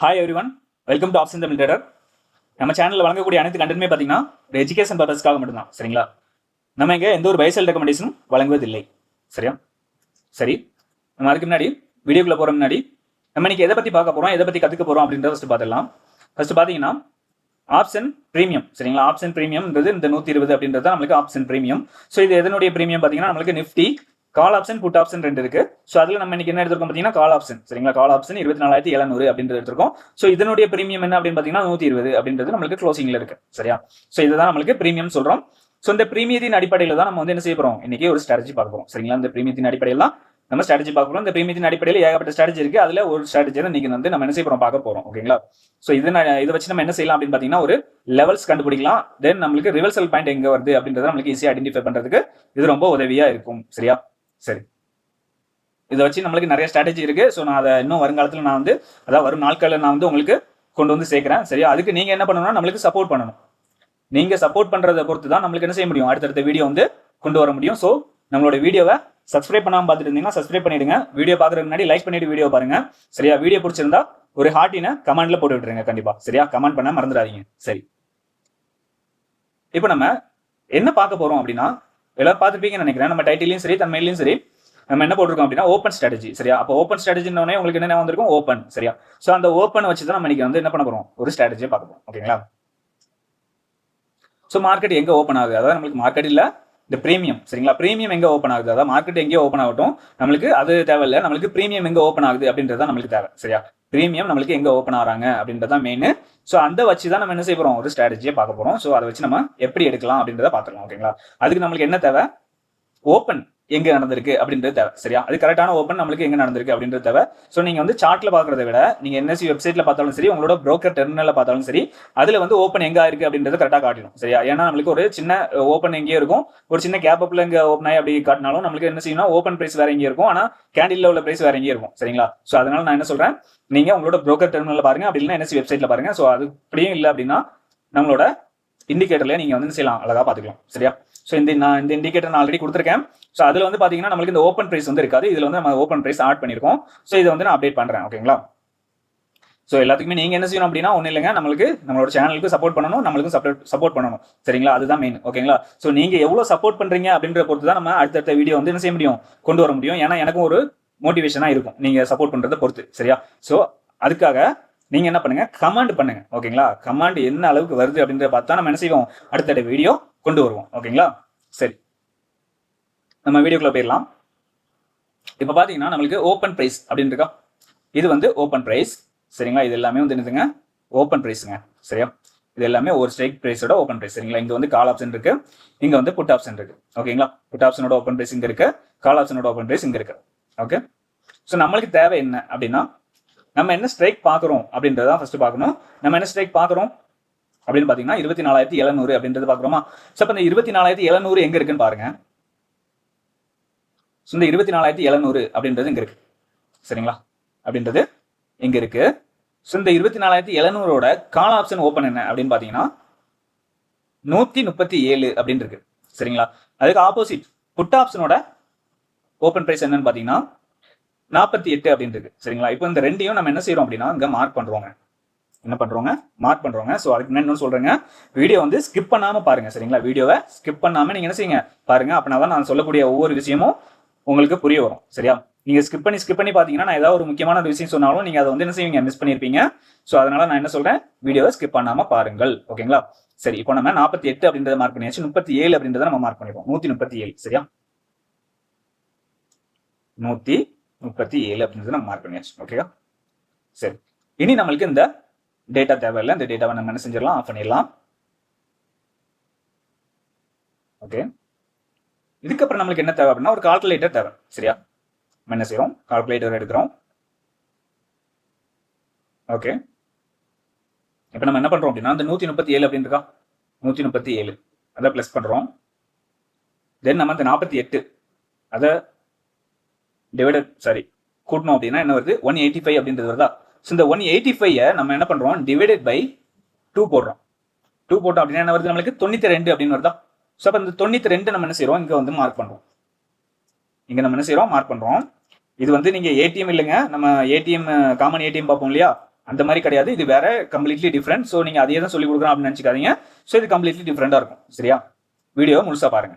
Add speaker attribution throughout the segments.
Speaker 1: Hi everyone welcome to option Tamil trader நம்ம சேனலில் வழங்கக்கூடிய அனைத்து கண்டென்ட்மே பார்த்தீங்கன்னா ஒரு எஜுகேஷன் பர்பஸ்க்காக மட்டும்தான். சரிங்களா? நம்ம இங்கே எந்த ஒரு பைசல் ரெக்கமெண்டேஷனும் வழங்குவதில்லை. சரியா? சரி. நம்ம அதுக்கு முன்னாடி வீடியோக்குள்ளே போகிற முன்னாடி நம்ம இன்னைக்கு எதை பற்றி பார்க்க போகிறோம் எதை பற்றி கற்றுக்க போகிறோம் அப்படின்றத ஃபஸ்ட்டு பார்த்துடலாம். ஃபஸ்ட்டு பார்த்தீங்கன்னா ஆப்ஷன் ப்ரீமியம் சரிங்களா? ஆப்ஷன் ப்ரீமியம்ன்றது இந்த நூற்றி இருபது அப்படின்றது தான் நம்மளுக்கு ஆப்ஷன் ப்ரீமியம் ஸோ இது எதனுடைய ப்ரீமியம் பார்த்தீங்கன்னா நம்மளுக்கு Nifty call option put option ரெண்டு இருக்கு. ஸோ அதில் நம்ம இன்னைக்கு என்ன எடுத்திருக்கோம் பார்த்தீங்கன்னா கால் ஆப்ஷன் சரிங்களா? கால் ஆப்ஷன் இருபத்தி நாலாயிரத்தி எழுநூறு அப்படின்றது எடுத்திருக்கோம். ஸோ இதனுடைய ப்ரீமியம் என்ன அப்படின்னு பார்த்தீங்கன்னா நூற்றி இருபது அப்படின்றது நம்மளுக்கு க்ளோசிங்ல இருக்கு. சரியா? ஸோ இதுதான் நம்மளுக்கு ப்ரீமியம் சொல்றோம். ஸோ இந்த ப்ரீமியத்தின் அடிப்படையில் தான் நம்ம வந்து என்ன செய்ய போறோம்? இன்னைக்கு ஒரு ஸ்ட்ராட்டஜி பார்க்க சரிங்களா? இந்த ப்ரீமியத்தின் அடிப்படையில் தான் நம்ம ஸ்ட்ராட்டஜி பார்க்க போறோம். இந்த ப்ரீமியத்தின் அடிப்படையில் ஏகப்பட்ட ஸ்ட்ராட்டஜி இருக்கு. அதுல ஒரு ஸ்ட்ராட்டஜி தான் இன்னைக்கு வந்து நம்ம என்ன செய்ய போறோம்? பார்க்க போறோம். ஓகேங்களா? ஸோ இதை நான் இதை வச்சு நம்ம என்ன செய்யலாம் அப்படின்னு பார்த்தீங்கன்னா ஒரு லெவல்ஸ் கண்டுபிடிக்கலாம். தென் நம்மளுக்கு ரிவர்சல் பாயிண்ட் எங்க வருது அப்படின்றத நம்மளுக்கு ஈஸியாக ஐடென்டிஃபை பண்றதுக்கு இது ரொம்ப உதவியா இருக்கும். சரியா? சரி. இதை வச்சு நம்மளுக்கு நிறைய ஸ்ட்ராட்டஜி இருக்கு. ஸோ நான் அதை இன்னும் வருங்காலத்தில் நான் வந்து அதாவது வரும் நாட்களில் நான் வந்து உங்களுக்கு கொண்டு வந்து சேர்க்குறேன். சரியா? அதுக்கு நீங்கள் என்ன பண்ணணும்னா நம்மளுக்கு சப்போர்ட் பண்ணணும். நீங்கள் சப்போர்ட் பண்ணுறத பொறுத்து தான் நம்மளுக்கு என்ன செய்ய முடியும்? அடுத்தடுத்த வீடியோ வந்து கொண்டு வர முடியும். ஸோ நம்மளோட வீடியோவை சப்ஸ்கிரைப் பண்ணாமல் பார்த்துட்டு இருந்தீங்கன்னா சப்ஸ்கிரைப் பண்ணிடுங்க. வீடியோ பார்க்குறதுக்கு முன்னாடி லைக் பண்ணிட்டு வீடியோ பாருங்க. சரியா? வீடியோ பிடிச்சிருந்தா ஒரு ஹார்ட்டினை கமெண்ட்ல போட்டு விட்டுருங்க கண்டிப்பா. சரியா? கமெண்ட் பண்ண மறந்துடாதீங்க. சரி. இப்போ நம்ம என்ன பார்க்க போறோம் அப்படின்னா எல்லாரும் பார்த்துருப்பீங்கன்னு நினைக்கிறேன். நம்ம டைட்டிலையும் சரி தன்மையிலையும் சரி. நம்ம என்ன போட்டிருக்கோம் அப்படின்னா ஓப்பன் ஸ்ட்ராட்டஜி சரியா? அப்போ ஓப்பன் ஸ்ட்ராட்டஜினே உங்களுக்கு என்ன வந்திருக்கும்? ஓப்பன் சரியா? ஸோ அந்த ஓப்பன் வச்சு தான் நம்ம இன்னைக்கு வந்து என்ன பண்ண போகிறோம் ஒரு ஸ்ட்ராட்டஜியை பார்க்க போகிறோம் ஓகேங்களா ஸோ மார்க்கெட் எங்க ஓப்பன் ஆகுது? அதாவது நம்மளுக்கு மார்க்கெட் இல்ல இந்த ப்ரீமியம் சரிங்களா? ப்ரீமியம் எங்க ஓப்பன் ஆகுது? அதாவது மார்க்கெட் எங்கே ஓப்பன் ஆகட்டும். நம்மளுக்கு அது தேவையில்லை. நம்மளுக்கு ப்ரீமியம் எங்க ஓப்பன் ஆகுது அப்படின்றது தான் நம்மளுக்கு தேவை. சரியா? ப்ரீமியம் நம்மளுக்கு எங்க ஓப்பன் ஆகிறாங்க அப்படின்றத மெயின் ஸோ அந்த வச்சு தான் நம்ம என்ன செய்ய ஒரு ஸ்ட்ராட்டஜியை பார்க்க போறோம். ஸோ அதை வச்சு நம்ம எப்படி எடுக்கலாம் அப்படின்றத பார்த்துக்கலாம் ஓகேங்களா அதுக்கு நம்மளுக்கு என்ன தேவை? ஓப்பன் எங்க நடந்திருக்கு அப்படின்றது தேவை. சரியா? அது கரெக்டான ஓப்பன் நம்மளுக்கு எங்க நடந்திருக்கு அப்படின்றது தேவை. ஸோ நீங்க வந்து சார்ட்ல பாக்குறத விட நீங்க என்எஸ்சி வெப்சைட்ல பார்த்தாலும் சரி உங்களோட ப்ரோக்கர் டெர்மினல்ல பார்த்தாலும் சரி அதுல வந்து ஓப்பன் எங்க இருக்கு அப்படின்றது கரெக்டாக காட்டிடும். சரியா? ஏன்னா நம்மளுக்கு ஒரு சின்ன ஓப்பன் எங்கேயும் இருக்கும். ஒரு சின்ன கேப் அப்ல இங்க ஓப்பன் ஆகி அப்படி காட்டினாலும் நம்மளுக்கு என்ன செய்யணும் ஓப்பன் பிரைஸ் வேற எங்கேயும் இருக்கும். ஆனா கேண்டில்ல உள்ள பிரைஸ் வேற எங்கேயும் இருக்கும். சரிங்களா? ஸோ அதனால நான் என்ன சொல்றேன்? நீங்க உங்களோட ப்ரோக்கர் டெர்மினல்ல பாருங்க. அப்படி இல்லைன்னா என்எஸ்சி வெப்சைட்ல பாருங்க. ஸோ அது அப்படியும் இல்லை அப்படின்னா நம்மளோட இண்டிகேட்டர்ல நீங்க வந்து செய்யலாம்? அழகா பாத்துக்கலாம் சரியா? ஸோ இந்த நான் இந்த இண்டிகேட்டர் நான் ஆல்ரெடி கொடுத்துருக்கேன். ஸோ அதில் வந்து பார்த்தீங்கன்னா நம்மளுக்கு இந்த ஓப்பன் ப்ரைஸ் வந்து இருக்காது. இதில் வந்து நம்ம ஓப்பன் ப்ரைஸ் ஆட் பண்ணியிருக்கோம் ஸோ இதை வந்து நான் அப்டேட் பண்ணுறேன் ஓகேங்களா ஸோ எல்லாத்துக்குமே நீங்கள் என்ன செய்யணும் அப்படின்னா ஒன்றும் இல்லைங்க. நம்மளுக்கு நம்மளோட சேனலுக்கு சப்போர்ட் பண்ணணும் நம்மளுக்கும் சப்போர்ட் சப்போர்ட் பண்ணணும். சரிங்களா? அதுதான் மெயின் ஓகேங்களா ஸோ நீங்கள் எவ்வளோ சப்போர்ட் பண்ணுறீங்க அப்படின்ற பொறுத்து தான் நம்ம அடுத்தடுத்த வீடியோ வந்து என்ன செய்ய முடியும்? கொண்டு வர முடியும். ஏன்னா எனக்கும் ஒரு மோட்டிவேஷனாக இருக்கும். நீங்கள் சப்போர்ட் பண்ணுறதை பொறுத்து சரியா? ஸோ அதுக்காக நீங்கள் என்ன பண்ணுங்க? கமாண்ட் பண்ணுங்க ஓகேங்களா கமாண்ட் என்ன அளவுக்கு வருது அப்படின்றத பார்த்தா நம்ம என்ன செய்வோம்? அடுத்தடுத்த வீடியோ கொண்டு வருவோம் ஓகேங்களா சரி. நம்ம வீடியோக்குள்ளே போயிடலாம். இப்போ பார்த்தீங்கன்னா நம்மளுக்கு ஓப்பன் ப்ரைஸ் அப்படின்னு இருக்கா? இது வந்து ஓப்பன் ப்ரைஸ் சரிங்களா? இது எல்லாமே வந்து என்னதுங்க? ஓப்பன் ப்ரைஸுங்க சரியா? இது எல்லாமே ஒரு ஸ்ட்ரைக் ப்ரைஸோட ஓப்பன் ப்ரைஸ் சரிங்களா? இங்கே வந்து கால் ஆப்ஷன் இருக்கு. இங்கே வந்து புட் ஆப்ஷன் இருக்கு. ஓகேங்களா? புட் ஆப்ஷனோட ஓப்பன் ப்ரைஸ் இங்கே இருக்கு. கால் ஆப்ஷனோட ஓப்பன் ப்ரைஸ் இங்கே இருக்கு. ஓகே? ஸோ நம்மளுக்கு தேவை என்ன அப்படின்னா நம்ம என்ன ஸ்ட்ரைக் பார்க்குறோம் அப்படின்றத ஃபர்ஸ்ட் பார்க்கணும் நம்ம என்ன ஸ்ட்ரைக் பார்க்குறோம் அப்படின்னு பார்த்தீங்கன்னா இருபத்தி நாலாயிரத்தி எழுநூறு அப்படின்றது பார்க்குறோமா ஸோ அப்போ இந்த இருபத்தி நாலாயிரத்தி எழுநூறு எங்கே இருக்குன்னு பாருங்க. ஸோ இந்த இருபத்தி நாலாயிரத்தி எழுநூறு அப்படின்றது இங்கே இருக்கு. சரிங்களா? அப்படின்றது இங்கே இருக்கு. ஸோ இந்த இருபத்தி நாலாயிரத்தி எழுநூறோட கால் ஆப்ஷன் ஓப்பன் என்ன அப்படின்னு பார்த்தீங்கன்னா நூற்றி முப்பத்தி ஏழு அப்படின்னு இருக்கு. சரிங்களா? அதுக்கு ஆப்போசிட் புட் ஆப்ஷனோட ஓப்பன் ப்ரைஸ் என்னன்னு பார்த்தீங்கன்னா நாற்பத்தி எட்டு அப்படின்னு இருக்கு. சரிங்களா? இப்போ இந்த ரெண்டையும் நம்ம என்ன செய்யறோம் அப்படின்னா இங்கே மார்க் பண்ணுறோங்க என்ன பண்ணுறோங்க மார்க் பண்ணுறோங்க ஸோ அதுக்கு முன்னாடி என்ன சொல்கிறேங்க வீடியோ வந்து ஸ்கிப் பண்ணாமல் பாருங்கள் சரிங்களா? வீடியோவை ஸ்கிப் பண்ணாமல் நீங்கள் என்ன செய்யுங்க? பாருங்கள் அப்படின்னா தான் நான் சொல்லக்கூடிய ஒவ்வொரு விஷயமும் உங்களுக்கு புரிய வரும் சரியா? நீங்க ஸ்கிப் பண்ணி ஸ்கிப் பண்ணி பாத்தீங்கன்னா நான் ஏதாவது ஒரு முக்கியமான ஒரு விஷயம் சொன்னாலும் நீங்க அதை வந்து என்ன செய்வீங்க மிஸ் பண்ணிருப்பீங்க. ஸோ அதனால நான் என்ன சொல்றேன்? வீடியோவை ஸ்கிப் பண்ணாம பாருங்கள் ஓகேங்களா சரி இப்போ நம்ம நாற்பத்தி எட்டு அப்படின்றத மார்க் பண்ணியாச்சு முப்பத்தி ஏழு அப்படின்றத நம்ம மார்க் பண்ணிருக்கோம் நூத்தி முப்பத்தி ஏழு சரியா? நூத்தி முப்பத்தி ஏழு அப்படின்றத நம்ம மார்க் பண்ணியாச்சு ஓகேவா சரி இனி நம்மளுக்கு இந்த டேட்டா தேவையில்லை இந்த டேட்டாவை நம்ம என்ன செஞ்சிடலாம் ஆஃப் பண்ணிடலாம். ஓகே இதுக்கப்புறம் நம்மளுக்கு என்ன தேவை அப்படின்னா ஒரு கால்குலேட்டர் தேவை. சரியா? நம்ம என்ன செய்யறோம் கால்குலேட்டர் எடுக்கிறோம். ஓகே இப்போ நம்ம என்ன பண்றோம் அப்படின்னா இந்த நூத்தி முப்பத்தி ஏழு அப்படின்னு இருக்கா? நூத்தி முப்பத்தி ஏழு அதை பிளஸ் பண்றோம். தென் நம்ம இந்த நாற்பத்தி எட்டு அதை டிவைடட் சாரி கூட்டணும் அப்படின்னா என்ன வருது? ஒன் எயிட்டி ஃபைவ் அப்படின்றது வருதா? ஸோ இந்த ஒன் எயிட்டி ஃபைவ் நம்ம என்ன பண்றோம்? டிவைடட் பை டூ போடுறோம். டூ போட்டோம் அப்படின்னா என்ன வருது நம்மளுக்கு? தொண்ணூத்தி ரெண்டு அப்படின்னு வருதா? ஸோ அப்போ இந்த தொண்ணூற்றி ரெண்டு நம்ம என்ன செய்கிறோம் இங்கே வந்து மார்க் பண்ணுறோம் இங்கே நம்ம என்ன செய்கிறோம் மார்க் பண்ணுறோம் இது வந்து நீங்கள் ஏடிஎம் இல்லைங்க. நம்ம ஏடிஎம் காமன் ஏடிஎம் பார்ப்போம் இல்லையா? அந்த மாதிரி கிடையாது. இது வேற கம்ப்ளீட்லி டிஃப்ரெண்ட் ஸோ நீங்கள் அதையே தான் சொல்லி கொடுக்குறோம் அப்படின்னு நினச்சிக்காதீங்க. ஸோ இது கம்ப்ளீட்லி டிஃப்ரெண்டாக இருக்கும். சரியா? வீடியோ முழுசாக பாருங்க.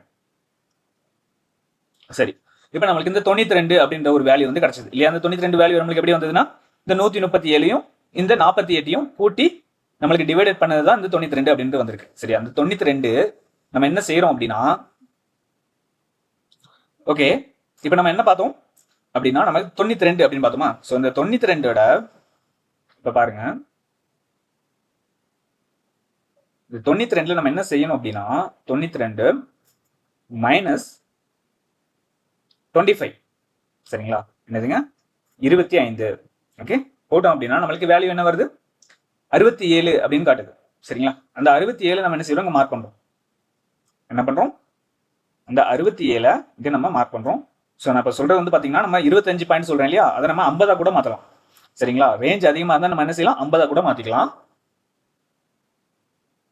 Speaker 1: சரி. இப்போ நம்மளுக்கு இந்த தொண்ணூத்தி ரெண்டு அப்படின்ற ஒரு வேல்யூ வந்து கிடைச்சது. இல்லையா? அந்த தொண்ணூத்தி ரெண்டு வேல்யூ நம்மளுக்கு எப்படி வந்ததுன்னா இந்த நூற்றி முப்பத்தி ஏழையும் இந்த நாற்பத்தி எட்டையும் கூட்டி நம்மளுக்கு டிவைடட் பண்ணது தான் இந்த தொண்ணூத்தி ரெண்டு அப்படின்ட்டு வந்திருக்கு. சரியா? அந்த தொண்ணூத்தி ரெண்டு நம்ம என்ன செய்யறோம் அப்படின்னா ஓகே இப்போ நம்ம என்ன பார்த்தோம்? அப்படின்னா நம்ம தொண்ணூத்தி ரெண்டு அப்படின்னு பார்த்தோமா? ஸோ இந்த தொண்ணூத்தி ரெண்டோட இப்ப பாருங்க. இந்த தொண்ணூத்தி ரெண்டுல நம்ம என்ன செய்யணும் அப்படின்னா தொண்ணூத்தி ரெண்டு மைனஸ் டுவெண்ட்டி ஃபைவ் சரிங்களா? என்னதுங்க? இருபத்தி ஐந்து. ஓகே போட்டோம் அப்படின்னா நம்மளுக்கு வேல்யூ என்ன வருது? அறுபத்தி ஏழு அப்படின்னு காட்டுது. சரிங்களா? அந்த அறுபத்தி ஏழு நம்ம என்ன செய்யறோம் மார்க் பண்றோம். என்ன பண்றோம்? அந்த அறுபத்தி ஏழை இதை நம்ம மார்க் பண்றோம். ஸோ நான் இப்போ சொல்றது வந்து பாத்தீங்கன்னா நம்ம இருபத்தஞ்சு பாயிண்ட் சொல்றேன் இல்லையா? அதை நம்ம ஐம்பதா கூட மாத்தலாம். சரிங்களா? ரேஞ்ச் அதிகமாக இருந்தால் நம்ம என்ன செய்யலாம்? ஐம்பதா கூட மாத்திக்கலாம்.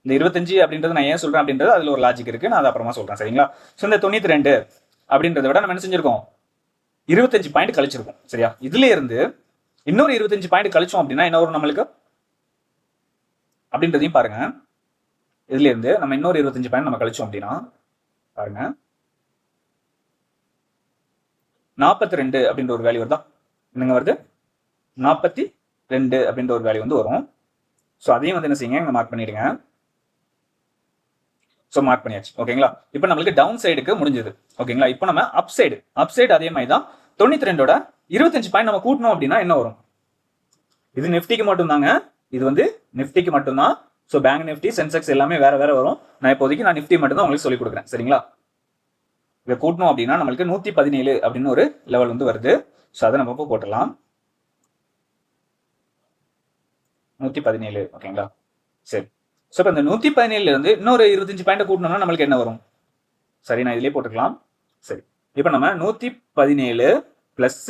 Speaker 1: இந்த இருபத்தஞ்சு அப்படின்றது நான் ஏன் சொல்றேன் அப்படின்றது அதுல ஒரு லாஜிக் இருக்கு. நான் அதை அப்புறமா சொல்றேன். சரிங்களா? ஸோ இந்த தொண்ணூத்தி ரெண்டு அப்படின்றத விட நம்ம என்ன செஞ்சிருக்கோம்? இருபத்தஞ்சு பாயிண்ட் கழிச்சிருக்கோம். சரியா? இதுல இருந்து இன்னொரு இருபத்தஞ்சு பாயிண்ட் கழிச்சோம் அப்படின்னா என்ன வரும் நம்மளுக்கு? அப்படின்றதையும் பாருங்க. இதுல இருந்து நம்ம இன்னொரு இருபத்தஞ்சு பாயிண்ட் நம்ம கழிச்சோம் அப்படின்னா பாருங்க. நாற்பத்தி ரெண்டு அப்படின்ற ஒரு வேல்யூ வருதா? என்னங்க வருது? நாற்பத்தி ரெண்டு அப்படின்ற ஒரு வேல்யூ வந்து வரும். ஸோ அதையும் வந்து என்ன செய்யுங்க? இங்கே மார்க் பண்ணிடுங்க. ஸோ மார்க் பண்ணியாச்சு. ஓகேங்களா இப்போ நம்மளுக்கு டவுன் சைடுக்கு முடிஞ்சது. ஓகேங்களா இப்போ நம்ம அப் சைடு அப் சைடு அதே மாதிரி தான். தொண்ணூத்தி ரெண்டோட இருபத்தஞ்சு பாயிண்ட் நம்ம கூட்டணும் அப்படின்னா என்ன வரும்? இது நிஃப்டிக்கு மட்டும்தாங்க. இது வந்து நிஃப்டிக்கு மட்டும்தான். ஸோ பேங்க் நிஃப்டி சென்செக்ஸ் எல்லாமே வேற வேற வரும். நான் இப்போதைக்கு நான் நிஃப்டி மட்டும் தான் உங்களுக்கு சொல்லி கொடுக்குறேன். சரிங்களா? இதை கூட்டணும் அப்படின்னா நம்மளுக்கு நூத்தி பதினேழு அப்படின்னு ஒரு லெவல் வந்து வருது. ஸோ அதை நம்ம இப்போ போட்டலாம் நூத்தி பதினேழு ஓகேங்களா? சரி. ஸோ இப்போ இந்த நூத்தி பதினேழுல இருந்து இன்னொரு இருபத்தஞ்சு பாயிண்ட் கூட்டணும்னா நம்மளுக்கு என்ன வரும்? சரி நான் இதுலயே போட்டுக்கலாம். சரி. இப்போ நம்ம நூத்தி பதினேழு பிளஸ்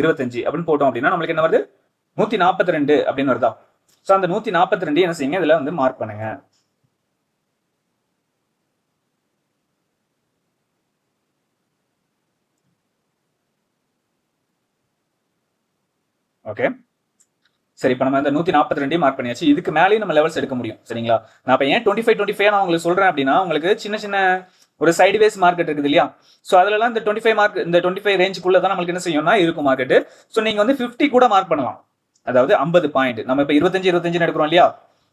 Speaker 1: இருபத்தஞ்சு அப்படின்னு போட்டோம் அப்படின்னா நம்மளுக்கு என்ன வருது? நூத்தி நாற்பத்தி ரெண்டு அப்படின்னு வருதா? ஸோ அந்த நூற்றி நாற்பத்தி ரெண்டு என்ன செய்யுங்க? இதில் வந்து மார்க் பண்ணுங்க. ஓகே சரி இப்போ நம்ம இந்த நூற்றி நாற்பத்தி ரெண்டையும் மார்க் பண்ணியாச்சு. இதுக்கு மேலேயும் நம்ம லெவல்ஸ் எடுக்க முடியும். சரிங்களா? நான் இப்போ ஏன் டுவெண்ட்டி ஃபைவ் டுவெண்ட்டி ஃபைவ் நான் உங்களுக்கு சொல்கிறேன் அப்படின்னா உங்களுக்கு சின்ன சின்ன ஒரு சைடு வேஸ் மார்க்கெட் இருக்குது இல்லையா? ஸோ அதுலலாம் இந்த டுவெண்ட்டி ஃபைவ் மார்க் இந்த டுவெண்ட்டி ஃபைவ் ரேஞ்சுக்குள்ளே தான் நம்மளுக்கு என்ன செய்யும்னா இருக்கும் மார்க்கெட் ஸோ நீங்கள் வந்து ஃபிஃப்டி கூட மார்க் பண்ணலாம். அதாவது ஐம்பது பாயிண்ட் நம்ம இப்போ இருபத்தஞ்சு இருபத்தஞ்சு எடுக்கிறோம் இல்லையா?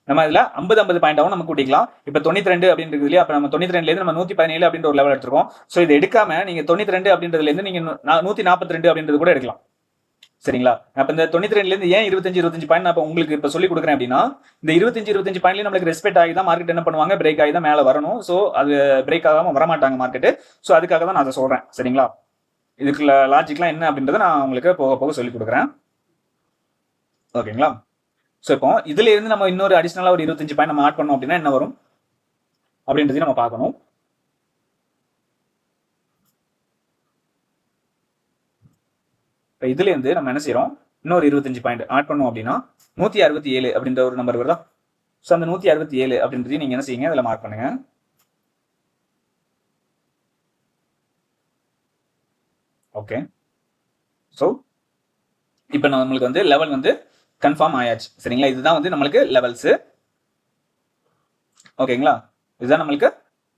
Speaker 1: நம்ம இதுல ஐம்பது ஐம்பது பாயிண்டாவும் நம்ம கூட்டிக்கலாம். இப்போ தொண்ணூத்தி ரெண்டு அப்படின்றது இல்லையா? அப்போ நம்ம தொண்ணூத்தி ரெண்டுலேருந்து நம்ம நூத்தி பதினேழு அப்படின்ற ஒரு லெவல் எடுத்துருக்கோம். ஸோ இது எடுக்காம நீங்க தொண்ணூத்தி ரெண்டு அப்படின்றதுலேருந்து நீங்க நூத்தி நாற்பத்தி ரெண்டு அப்படின்றது கூட எடுக்கலாம். சரிங்களா? அப்ப இந்த தொண்ணூத்தி ரெண்டுல இருந்து ஏன் இருபத்தஞ்சு இருபத்தஞ்சு பாயிண்ட் நான் இப்போ உங்களுக்கு இப்ப சொல்லி கொடுக்குறேன் அப்படின்னா இந்த இருபத்தஞ்சு இருபத்தஞ்சு பாயிண்ட்லயும் நம்மளுக்கு ரெஸ்பெக்ட் ஆகி தான் மார்க்கெட் என்ன பண்ணுவாங்க? பிரேக் ஆகி தான் மேல வரணும். சோ அது பிரேக் ஆகாம வரமாட்டாங்க மார்க்கெட் சோ அதுக்காக தான் நான் அதை சொல்றேன். சரிங்களா? இதுக்கு லாஜிக்லாம் என்ன அப்படின்றத நான் உங்களுக்கு போக போக சொல்லி கொடுக்குறேன். ஓகேங்களா? ஸோ இப்போ இதுல இருந்து நம்ம இன்னொரு அடிஷ்னலாக ஒரு இருபத்தஞ்சு பாயிண்ட் நம்ம ஆட் பண்ணோம் அப்படின்னா என்ன வரும்? அப்படின்றதையும் நம்ம பார்க்கணும். இப்போ இதுல இருந்து நம்ம என்ன செய்யறோம் இன்னொரு இருபத்தஞ்சு பாயிண்ட் ஆட் பண்ணோம் அப்படின்னா நூத்தி அறுபத்தி ஏழு அப்படின்ற ஒரு நம்பர் வருதா? ஸோ அந்த நூத்தி அறுபத்தி ஏழு அப்படின்றதையும் நீங்க என்ன செய்யுங்க? அதில் மார்க் பண்ணுங்க. ஓகே ஸோ இப்போ நம்மளுக்கு வந்து லெவல் வந்து கன்ஃபார்ம் ஆயாச்சு. சரிங்களா? இதுதான் வந்து நம்மளுக்கு லெவல்ஸு ஓகேங்களா? இதுதான் நம்மளுக்கு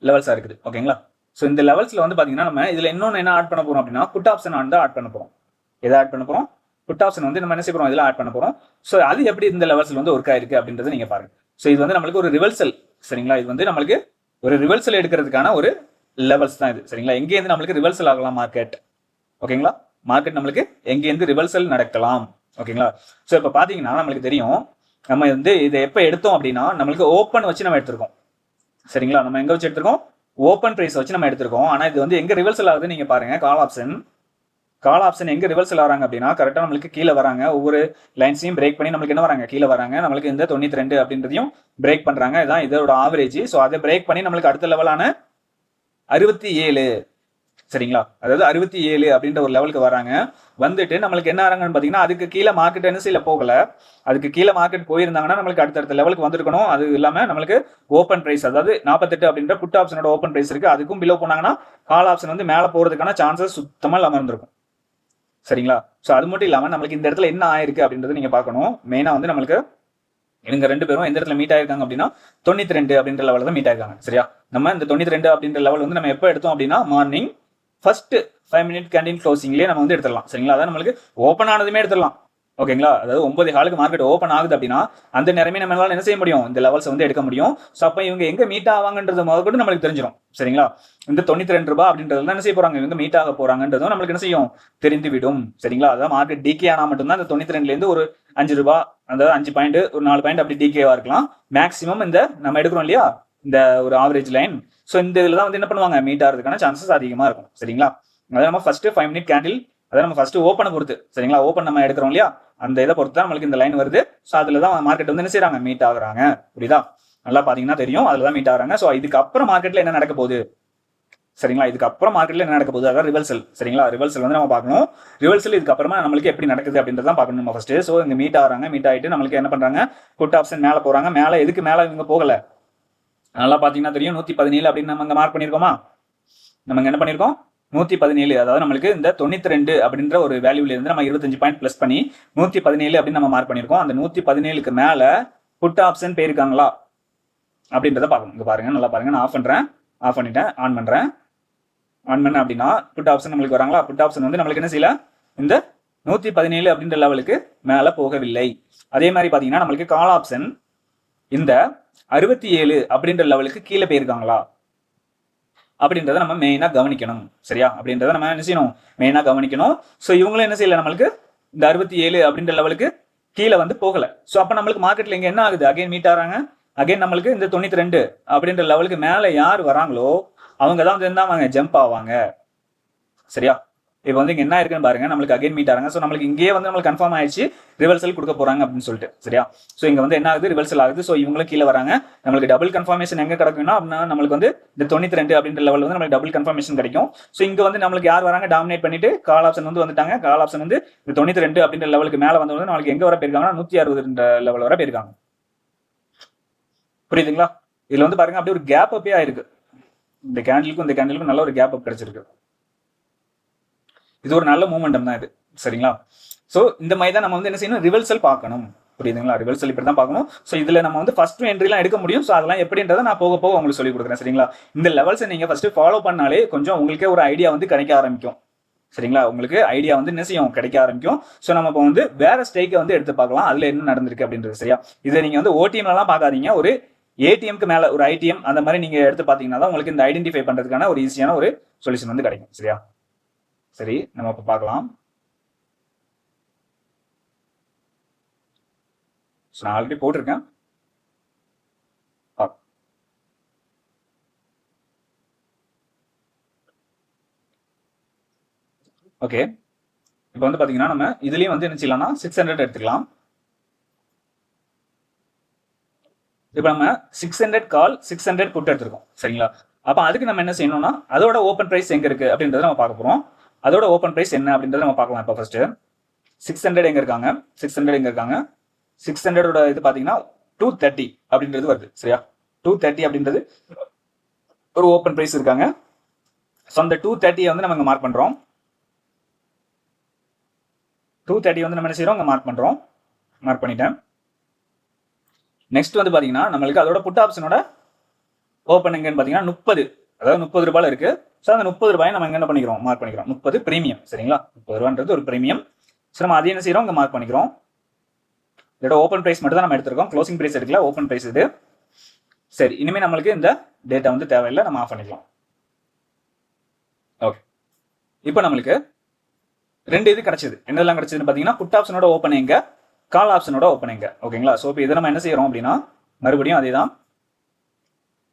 Speaker 1: லெவல்ஸாக இருக்குது. ஓகேங்களா? ஸோ இந்த லெவல்ஸில் வந்து பார்த்தீங்கன்னா நம்ம இதில் இன்னொன்று என்ன ஆட் பண்ண போகிறோம் அப்படின்னா புட் ஆப்ஷன் வந்து ஆட் பண்ண போகிறோம் எதை ஆட் பண்ண போகிறோம் புட் ஆப்ஷன் வந்து நம்ம என்ன செய்ய போகிறோம் இதில் ஆட் பண்ண போகிறோம் ஸோ அது எப்படி இந்த லெவல்ஸில் வந்து ஒர்க் ஆயிருக்கு அப்படின்றத நீங்கள் பாருங்கள் ஸோ இது வந்து நம்மளுக்கு ஒரு ரிவல்சல் சரிங்களா? இது வந்து நம்மளுக்கு ஒரு ரிவல்சல் எடுக்கிறதுக்கான ஒரு லெவல்ஸ் தான் இது. சரிங்களா? எங்கேருந்து நம்மளுக்கு ரிவல்சல் ஆகலாம் மார்க்கெட் ஓகேங்களா? மார்க்கெட் நம்மளுக்கு எங்கேருந்து ரிவல்சல் நடக்கலாம்? ஓகேங்களா? ஸோ இப்போ பார்த்தீங்கன்னா நம்மளுக்கு தெரியும் நம்ம வந்து இதை எப்போ எடுத்தோம் அப்படின்னா நம்மளுக்கு ஓப்பன் வச்சு நம்ம எடுத்திருக்கோம். சரிங்களா? நம்ம எங்கே வச்சு எடுத்திருக்கோம்? ஓப்பன் ப்ரைஸ் வச்சு நம்ம எடுத்திருக்கோம். ஆனால் இது வந்து எங்கே ரிவர்சல் ஆகுது நீங்கள் பாருங்கள் கால் ஆப்ஷன் கால் ஆப்ஷன் எங்கே ரிவர்சல் ஆகிறாங்க அப்படின்னா கரெக்டாக நம்மளுக்கு கீழே வராங்க. ஒவ்வொரு லைன்ஸையும் பிரேக் பண்ணி நம்மளுக்கு என்ன வராங்க? கீழே வராங்க. நம்மளுக்கு இந்த தொண்ணூற்றி ரெண்டு அப்படின்றதையும் பிரேக் பண்ணுறாங்க இதான் இதோட ஆவரேஜ் ஸோ அதை பிரேக் பண்ணி நம்மளுக்கு அடுத்த லெவலான அறுபத்தி ஏழு. சரிங்களா? அதாவது அறுபத்தி ஏழு அப்படின்ற ஒரு லெவலுக்கு வராங்க. வந்துட்டு நம்மளுக்கு என்ன ஆறாங்கன்னு பார்த்தீங்கன்னா அதுக்கு கீழே மார்க்கெட் என்ன செய்யல போகல. அதுக்கு கீழே மார்க்கெட் போயிருந்தாங்கன்னா நம்மளுக்கு அடுத்தடுத்த லெவலுக்கு வந்திருக்கணும். அது இல்லாமல் நம்மளுக்கு ஓப்பன் ப்ரைஸ் அதாவது நாற்பத்தெட்டு அப்படின்ற புட் ஆப்ஷனோட ஓப்பன் ப்ரைஸ் இருக்கு. அதுக்கும் பிலோ போனாங்கன்னா கால் ஆப்ஷன் வந்து மேலே போகிறதுக்கான சான்சஸ் சுத்தமாக இல்லாமல் இருந்திருக்கும். சரிங்களா? ஸோ அது மட்டும் இல்லாமல் நம்மளுக்கு இந்த இடத்துல என்ன ஆயிருக்கு அப்படின்றத நீங்கள் பார்க்கணும். மெயினாக வந்து நம்மளுக்கு இவங்க ரெண்டு பேரும் எந்த இடத்துல மீட் ஆயிருக்காங்க அப்படின்னா தொண்ணூத்தி ரெண்டு அப்படின்ற லெவலில் தான் மீட் ஆயிருக்காங்க. சரியா? நம்ம இந்த தொண்ணூத்தி ரெண்டு அப்படின்ற லெவல் வந்து நம்ம எப்போ எடுத்தோம் அப்படின்னா morning first five minute canteen க்ளோசிங்லேயே நம்ம வந்து எடுத்துடலாம். சரிங்களா? அதான் நம்மளுக்கு ஓப்பன் ஆனதுமே எடுத்துடலாம். ஓகேங்களா? அதாவது ஒன்பது காலுக்கு மார்க்கெட் ஓப்பன் ஆகுது அப்படின்னா அந்த நேரமே நம்மளால என்ன செய்ய முடியும்? இந்த லெவல்ஸ் வந்து எடுக்க முடியும். ஸோ அப்போ இவங்க எங்க மீட் ஆவாங்கன்றது முதற்கொண்டு நம்மளுக்கு தெரிஞ்சிடும் சரிங்களா? இந்த தொண்ணூத்தி ரெண்டு ரூபாய் அப்படின்றது என்ன செய்ய போறாங்க? இவங்க மீட் ஆக போறாங்கன்றதும் நம்மளுக்கு என்ன செய்யும்? தெரிந்து விடும் சரிங்களா? அதாவது மார்க்கெட் டிகே ஆனால் மட்டும்தான் இந்த தொண்ணூத்தி ரெண்டுல இருந்து ஒரு அஞ்சு ரூபாய் அதாவது அஞ்சு பாயிண்ட் ஒரு நாலு பாயிண்ட் அப்படி டிகேவா இருக்கலாம். மேக்ஸிமம் இந்த நம்ம எடுக்கிறோம் இல்லையா? இந்த ஒரு ஆவரேஜ் லைன் ஸோ இந்த இதில் தான் வந்து என்ன பண்ணுவாங்க? மீட் ஆகிறதுக்கான சான்சஸ் அதிகமாக இருக்கும். சரிங்களா? அதை நம்ம ஃபர்ஸ்ட் ஃபைவ் மினிட் கேண்டில் அதை நம்ம ஃபர்ஸ்ட் ஓப்பனை பொறுத்து. சரிங்களா? ஓப்பன் நம்ம எடுக்கிறோம் இல்லையா? அந்த இதை பொறுத்து தான் நம்மளுக்கு இந்த லைன் வருது. ஸோ அதில் தான் மார்க்கெட் வந்து என்ன செய்கிறாங்க மீட் ஆகுறாங்க. புரியுதா? நல்லா பார்த்தீங்கன்னா தெரியும். அதில் தான் மீட் ஆகுறாங்க. ஸோ இதுக்கப்புறம் மார்க்கெட்டில் என்ன நடக்க போகுது? சரிங்களா? இதுக்கப்புறம் மார்க்கெட்ல என்ன நடக்க போகுது? அதான் ரிவர்சல் சரிங்களா? ரிவர்சல் வந்து நம்ம பார்க்கணும். ரிவர்சல் இதுக்கப்புறமா நம்மளுக்கு எப்படி நடக்குது அப்படின்றத தான் பார்க்கணும் நம்ம ஃபர்ஸ்ட் ஸோ இங்க மீட் ஆகிறாங்க. மீட் ஆகிட்டு நம்மளுக்கு என்ன பண்றாங்க? புட் ஆப்ஷன் மேலே போறாங்க. மேலே எதுக்கு? மேலே இவங்க போகல. நல்லா பார்த்தீங்கன்னா தெரியும். நூற்றி பதினேழு அப்படின்னு நம்ம இங்கே மார்க் பண்ணியிருக்கோமா? நம்ம என்ன பண்ணியிருக்கோம்? நூற்றி பதினேழு அதாவது நம்மளுக்கு இந்த தொண்ணூத்தி ரெண்டு அப்படின்ற ஒரு வேல்யூல இருந்து நம்ம இருபத்தஞ்சு பாயிண்ட் ப்ளஸ் பண்ணி நூற்றி பதினேழு அப்படின்னு நம்ம மார்க் பண்ணியிருக்கோம். அந்த நூற்றி பதினேழுக்கு மேலே புட் ஆப்ஷன் போயிருக்காங்களா அப்படின்றத பார்க்கணும். இங்க பாருங்க நல்லா பாருங்க. நான் ஆஃப் பண்றேன். ஆஃப் பண்ணிட்டேன். ஆன் பண்றேன். ஆன் பண்ண அப்படின்னா புட் ஆப்ஷன் நம்மளுக்கு வராங்களா? புட் ஆப்ஷன் வந்து நம்மளுக்கு என்ன செய்யல? இந்த நூத்தி பதினேழு அப்படின்ற லெவலுக்கு மேல போகவில்லை. அதே மாதிரி பாத்தீங்கன்னா நம்மளுக்கு கால் ஆப்ஷன் இந்த அறுபத்தி ஏழு அப்படின்ற லெவலுக்கு கீழே போயிருக்காங்களா? அப்படின்றத நம்ம மெயினா கவனிக்கணும். சரியா? அப்படின்றத நம்ம என்ன செய்யணும்? மெயினா கவனிக்கணும். ஸோ இவங்களும் என்ன செய்யல நம்மளுக்கு? இந்த அறுபத்தி ஏழு அப்படின்ற லெவலுக்கு கீழே வந்து போகல. ஸோ அப்போ நம்மளுக்கு மார்க்கெட்ல இங்க என்ன ஆகுது? அகைன் மீட் ஆறாங்க அகைன் நம்மளுக்கு இந்த தொண்ணூத்தி ரெண்டு அப்படின்ற லெவலுக்கு மேலே யார் வராங்களோ அவங்க தான் வந்து என்ன ஆவாங்க? ஜம்ப் ஆவாங்க. சரியா? இப்போ வந்து இங்க என்ன இருக்குன்னு பாருங்க நம்மளுக்கு அகைன் மீட் ஆறாங்க. ஸோ நம்மளுக்கு இங்கேயே வந்து நம்மளுக்கு கன்ஃபார்ம் ஆயிடுச்சு ரிவர்சல் கொடுக்க போறாங்க அப்படின்னு சொல்லிட்டு சரியா? ஸோ இங்க வந்து என்ன ஆகுது? ரிவர்சல் ஆகுது. ஸோ இவங்களும் கீழே வராங்க. நம்மளுக்கு டபுள் கன்ஃபர்மேஷன் எங்க கிடைக்கும்னா அப்படின்னா நம்மளுக்கு வந்து இந்த தொண்ணூத்தி ரெண்டு அப்படின்ற லெவல் வந்து நம்மளுக்கு டபுள் கன்ஃபர்மேஷன் கிடைக்கும். ஸோ இங்க வந்து நம்மளுக்கு யார் வராங்க? டாமினேட் பண்ணிட்டு கால் ஆப்ஷன் வந்து வந்துட்டாங்க. கால் ஆப்ஷன் வந்து இந்த தொண்ணூத்தி ரெண்டு அப்படின்ற லெவலுக்கு மேல வந்து வந்து நம்மளுக்கு எங்க வர போயிருக்காங்கன்னா நூத்தி அறுபது லெவல் வர போயிருக்காங்க. புரியுதுங்களா? இதுல வந்து பாருங்க அப்படியே ஒரு கேப் அப்பே ஆயிருக்கு. இந்த கேண்டிலுக்கும் இந்த கேண்டிலுக்கும் நல்ல ஒரு கேப் அப் கிடைச்சிருக்கு. இது ஒரு நல்ல மூமெண்டம் தான் இது. சரிங்களா? ஸோ இந்த மாதிரி தான் நம்ம வந்து என்ன செய்யணும்? ரிவர்சல் பார்க்கணும். புரியுதுங்களா? ரிவர்சல் இப்படி தான் பார்க்கணும். ஸோ இதில் நம்ம வந்து ஃபர்ஸ்ட் என்ட்ரிலாம் எடுக்க முடியும். ஸோ அதெல்லாம் எப்படின்றத நான் போக போக உங்களுக்கு சொல்லி கொடுக்குறேன். சரிங்களா? இந்த லெவல்ஸை நீங்கள் ஃபர்ஸ்ட் ஃபாலோ பண்ணாலே கொஞ்சம் உங்களுக்கே ஒரு ஐடியா வந்து கிடைக்க ஆரம்பிக்கும். சரிங்களா? உங்களுக்கு ஐடியா வந்து என்ன செய்யும்? கிடைக்க ஆரம்பிக்கும். ஸோ நம்ம இப்போ வந்து வேற ஸ்டேக்கை வந்து எடுத்து பார்க்கலாம். அதில் என்ன நடந்திருக்கு அப்படின்றது. சரியா? இதை நீங்கள் வந்து ஓடிஎம்லாம் பார்க்காதீங்க. ஒரு ஏடிஎம்க்கு மேலே ஒரு ஐடிஎம் அந்த மாதிரி நீங்கள் எடுத்து பார்த்தீங்கன்னா தான் உங்களுக்கு இந்த ஐடென்டிஃபை பண்ணுறதுக்கான ஒரு ஈஸியான ஒரு சொல்யூஷன் வந்து கிடைக்கும். சரியா? சரி நம்ம இப்போ பார்க்கலாம். ஸோ நான் ஆல்ரெடி போட்டிருக்கேன். ஓகே இப்போ வந்து பார்த்தீங்கன்னா நம்ம இதுலேயும் வந்து என்ன செய்யலாம்னா சிக்ஸ் ஹண்ட்ரட் எடுத்துக்கலாம். இப்போ நம்ம six hundred call six hundred put எடுத்திருக்கோம். சரிங்களா? அப்போ அதுக்கு நம்ம என்ன செய்யணும்னா அதோட ஓப்பன் ப்ரைஸ் எங்கே இருக்குது அப்படின்றத நம்ம பார்க்க போகிறோம் அதோட ஓப்பன் ப்ரைஸ் என்ன அப்படின்றத நம்ம பார்க்கலாம் இப்போ ஃபர்ஸ்ட் சிக்ஸ் ஹண்ட்ரட் எங்கே இருக்காங்க? சிக்ஸ் ஹண்ட்ரட் எங்கே இருக்காங்க? சிக்ஸ் ஹண்ட்ரடோட இது பார்த்தீங்கன்னா டூ தேர்ட்டி அப்படின்றது வருது. சரியா? டூ தேர்ட்டி அப்படின்றது ஒரு ஓப்பன் ப்ரைஸ் இருக்காங்க. ஸோ அந்த டூ தேர்ட்டியை வந்து நம்ம இங்கே மார்க் பண்ணுறோம் டூ தேர்ட்டி வந்து நம்ம என்ன செய்கிறோம் இங்கே மார்க் பண்ணுறோம் மார்க் பண்ணிட்டேன். நெக்ஸ்ட் வந்து பார்த்தீங்கன்னா நம்மளுக்கு அதோட புட் ஆப்ஷனோட ஓப்பன் எங்கன்னு பார்த்தீங்கன்னா முப்பது. அதாவது முப்பது ரூபாயில் இருக்குது ஸோ அந்த முப்பது ரூபாயை நம்ம என்ன பண்ணிக்கிறோம்? மார்க் பண்ணிக்கிறோம். முப்பது பிரீமியம் சரிங்களா? முப்பது ரூபான்றது ஒரு பிரீமியம் ஸோ நம்ம அதை என்ன செய்கிறோம் இங்கே மார்க் பண்ணிக்கிறோம். இதோட ஓப்பன் ப்ரைஸ் மட்டும் தான் நம்ம எடுத்திருக்கோம். க்ளோசிங் ப்ரைஸ் எடுக்கல ஓப்பன் ப்ரைஸ் இது. சரி இனிமேல் நம்மளுக்கு இந்த டேட்டா வந்து தேவையில்லை நம்ம ஆஃப் பண்ணிக்கலாம். ஓகே இப்போ நம்மளுக்கு ரெண்டு இது கிடைச்சது. என்னெல்லாம் கிடைச்சதுன்னு பார்த்தீங்கன்னா புட் ஆப்ஷனோட ஓப்பன் எங்க? கால் ஆப்ஷனோட ஓப்பன் எங்க? ஓகேங்களா ஸோ இப்போ இதை நம்ம என்ன செய்யறோம் அப்படின்னா மறுபடியும் அதே தான்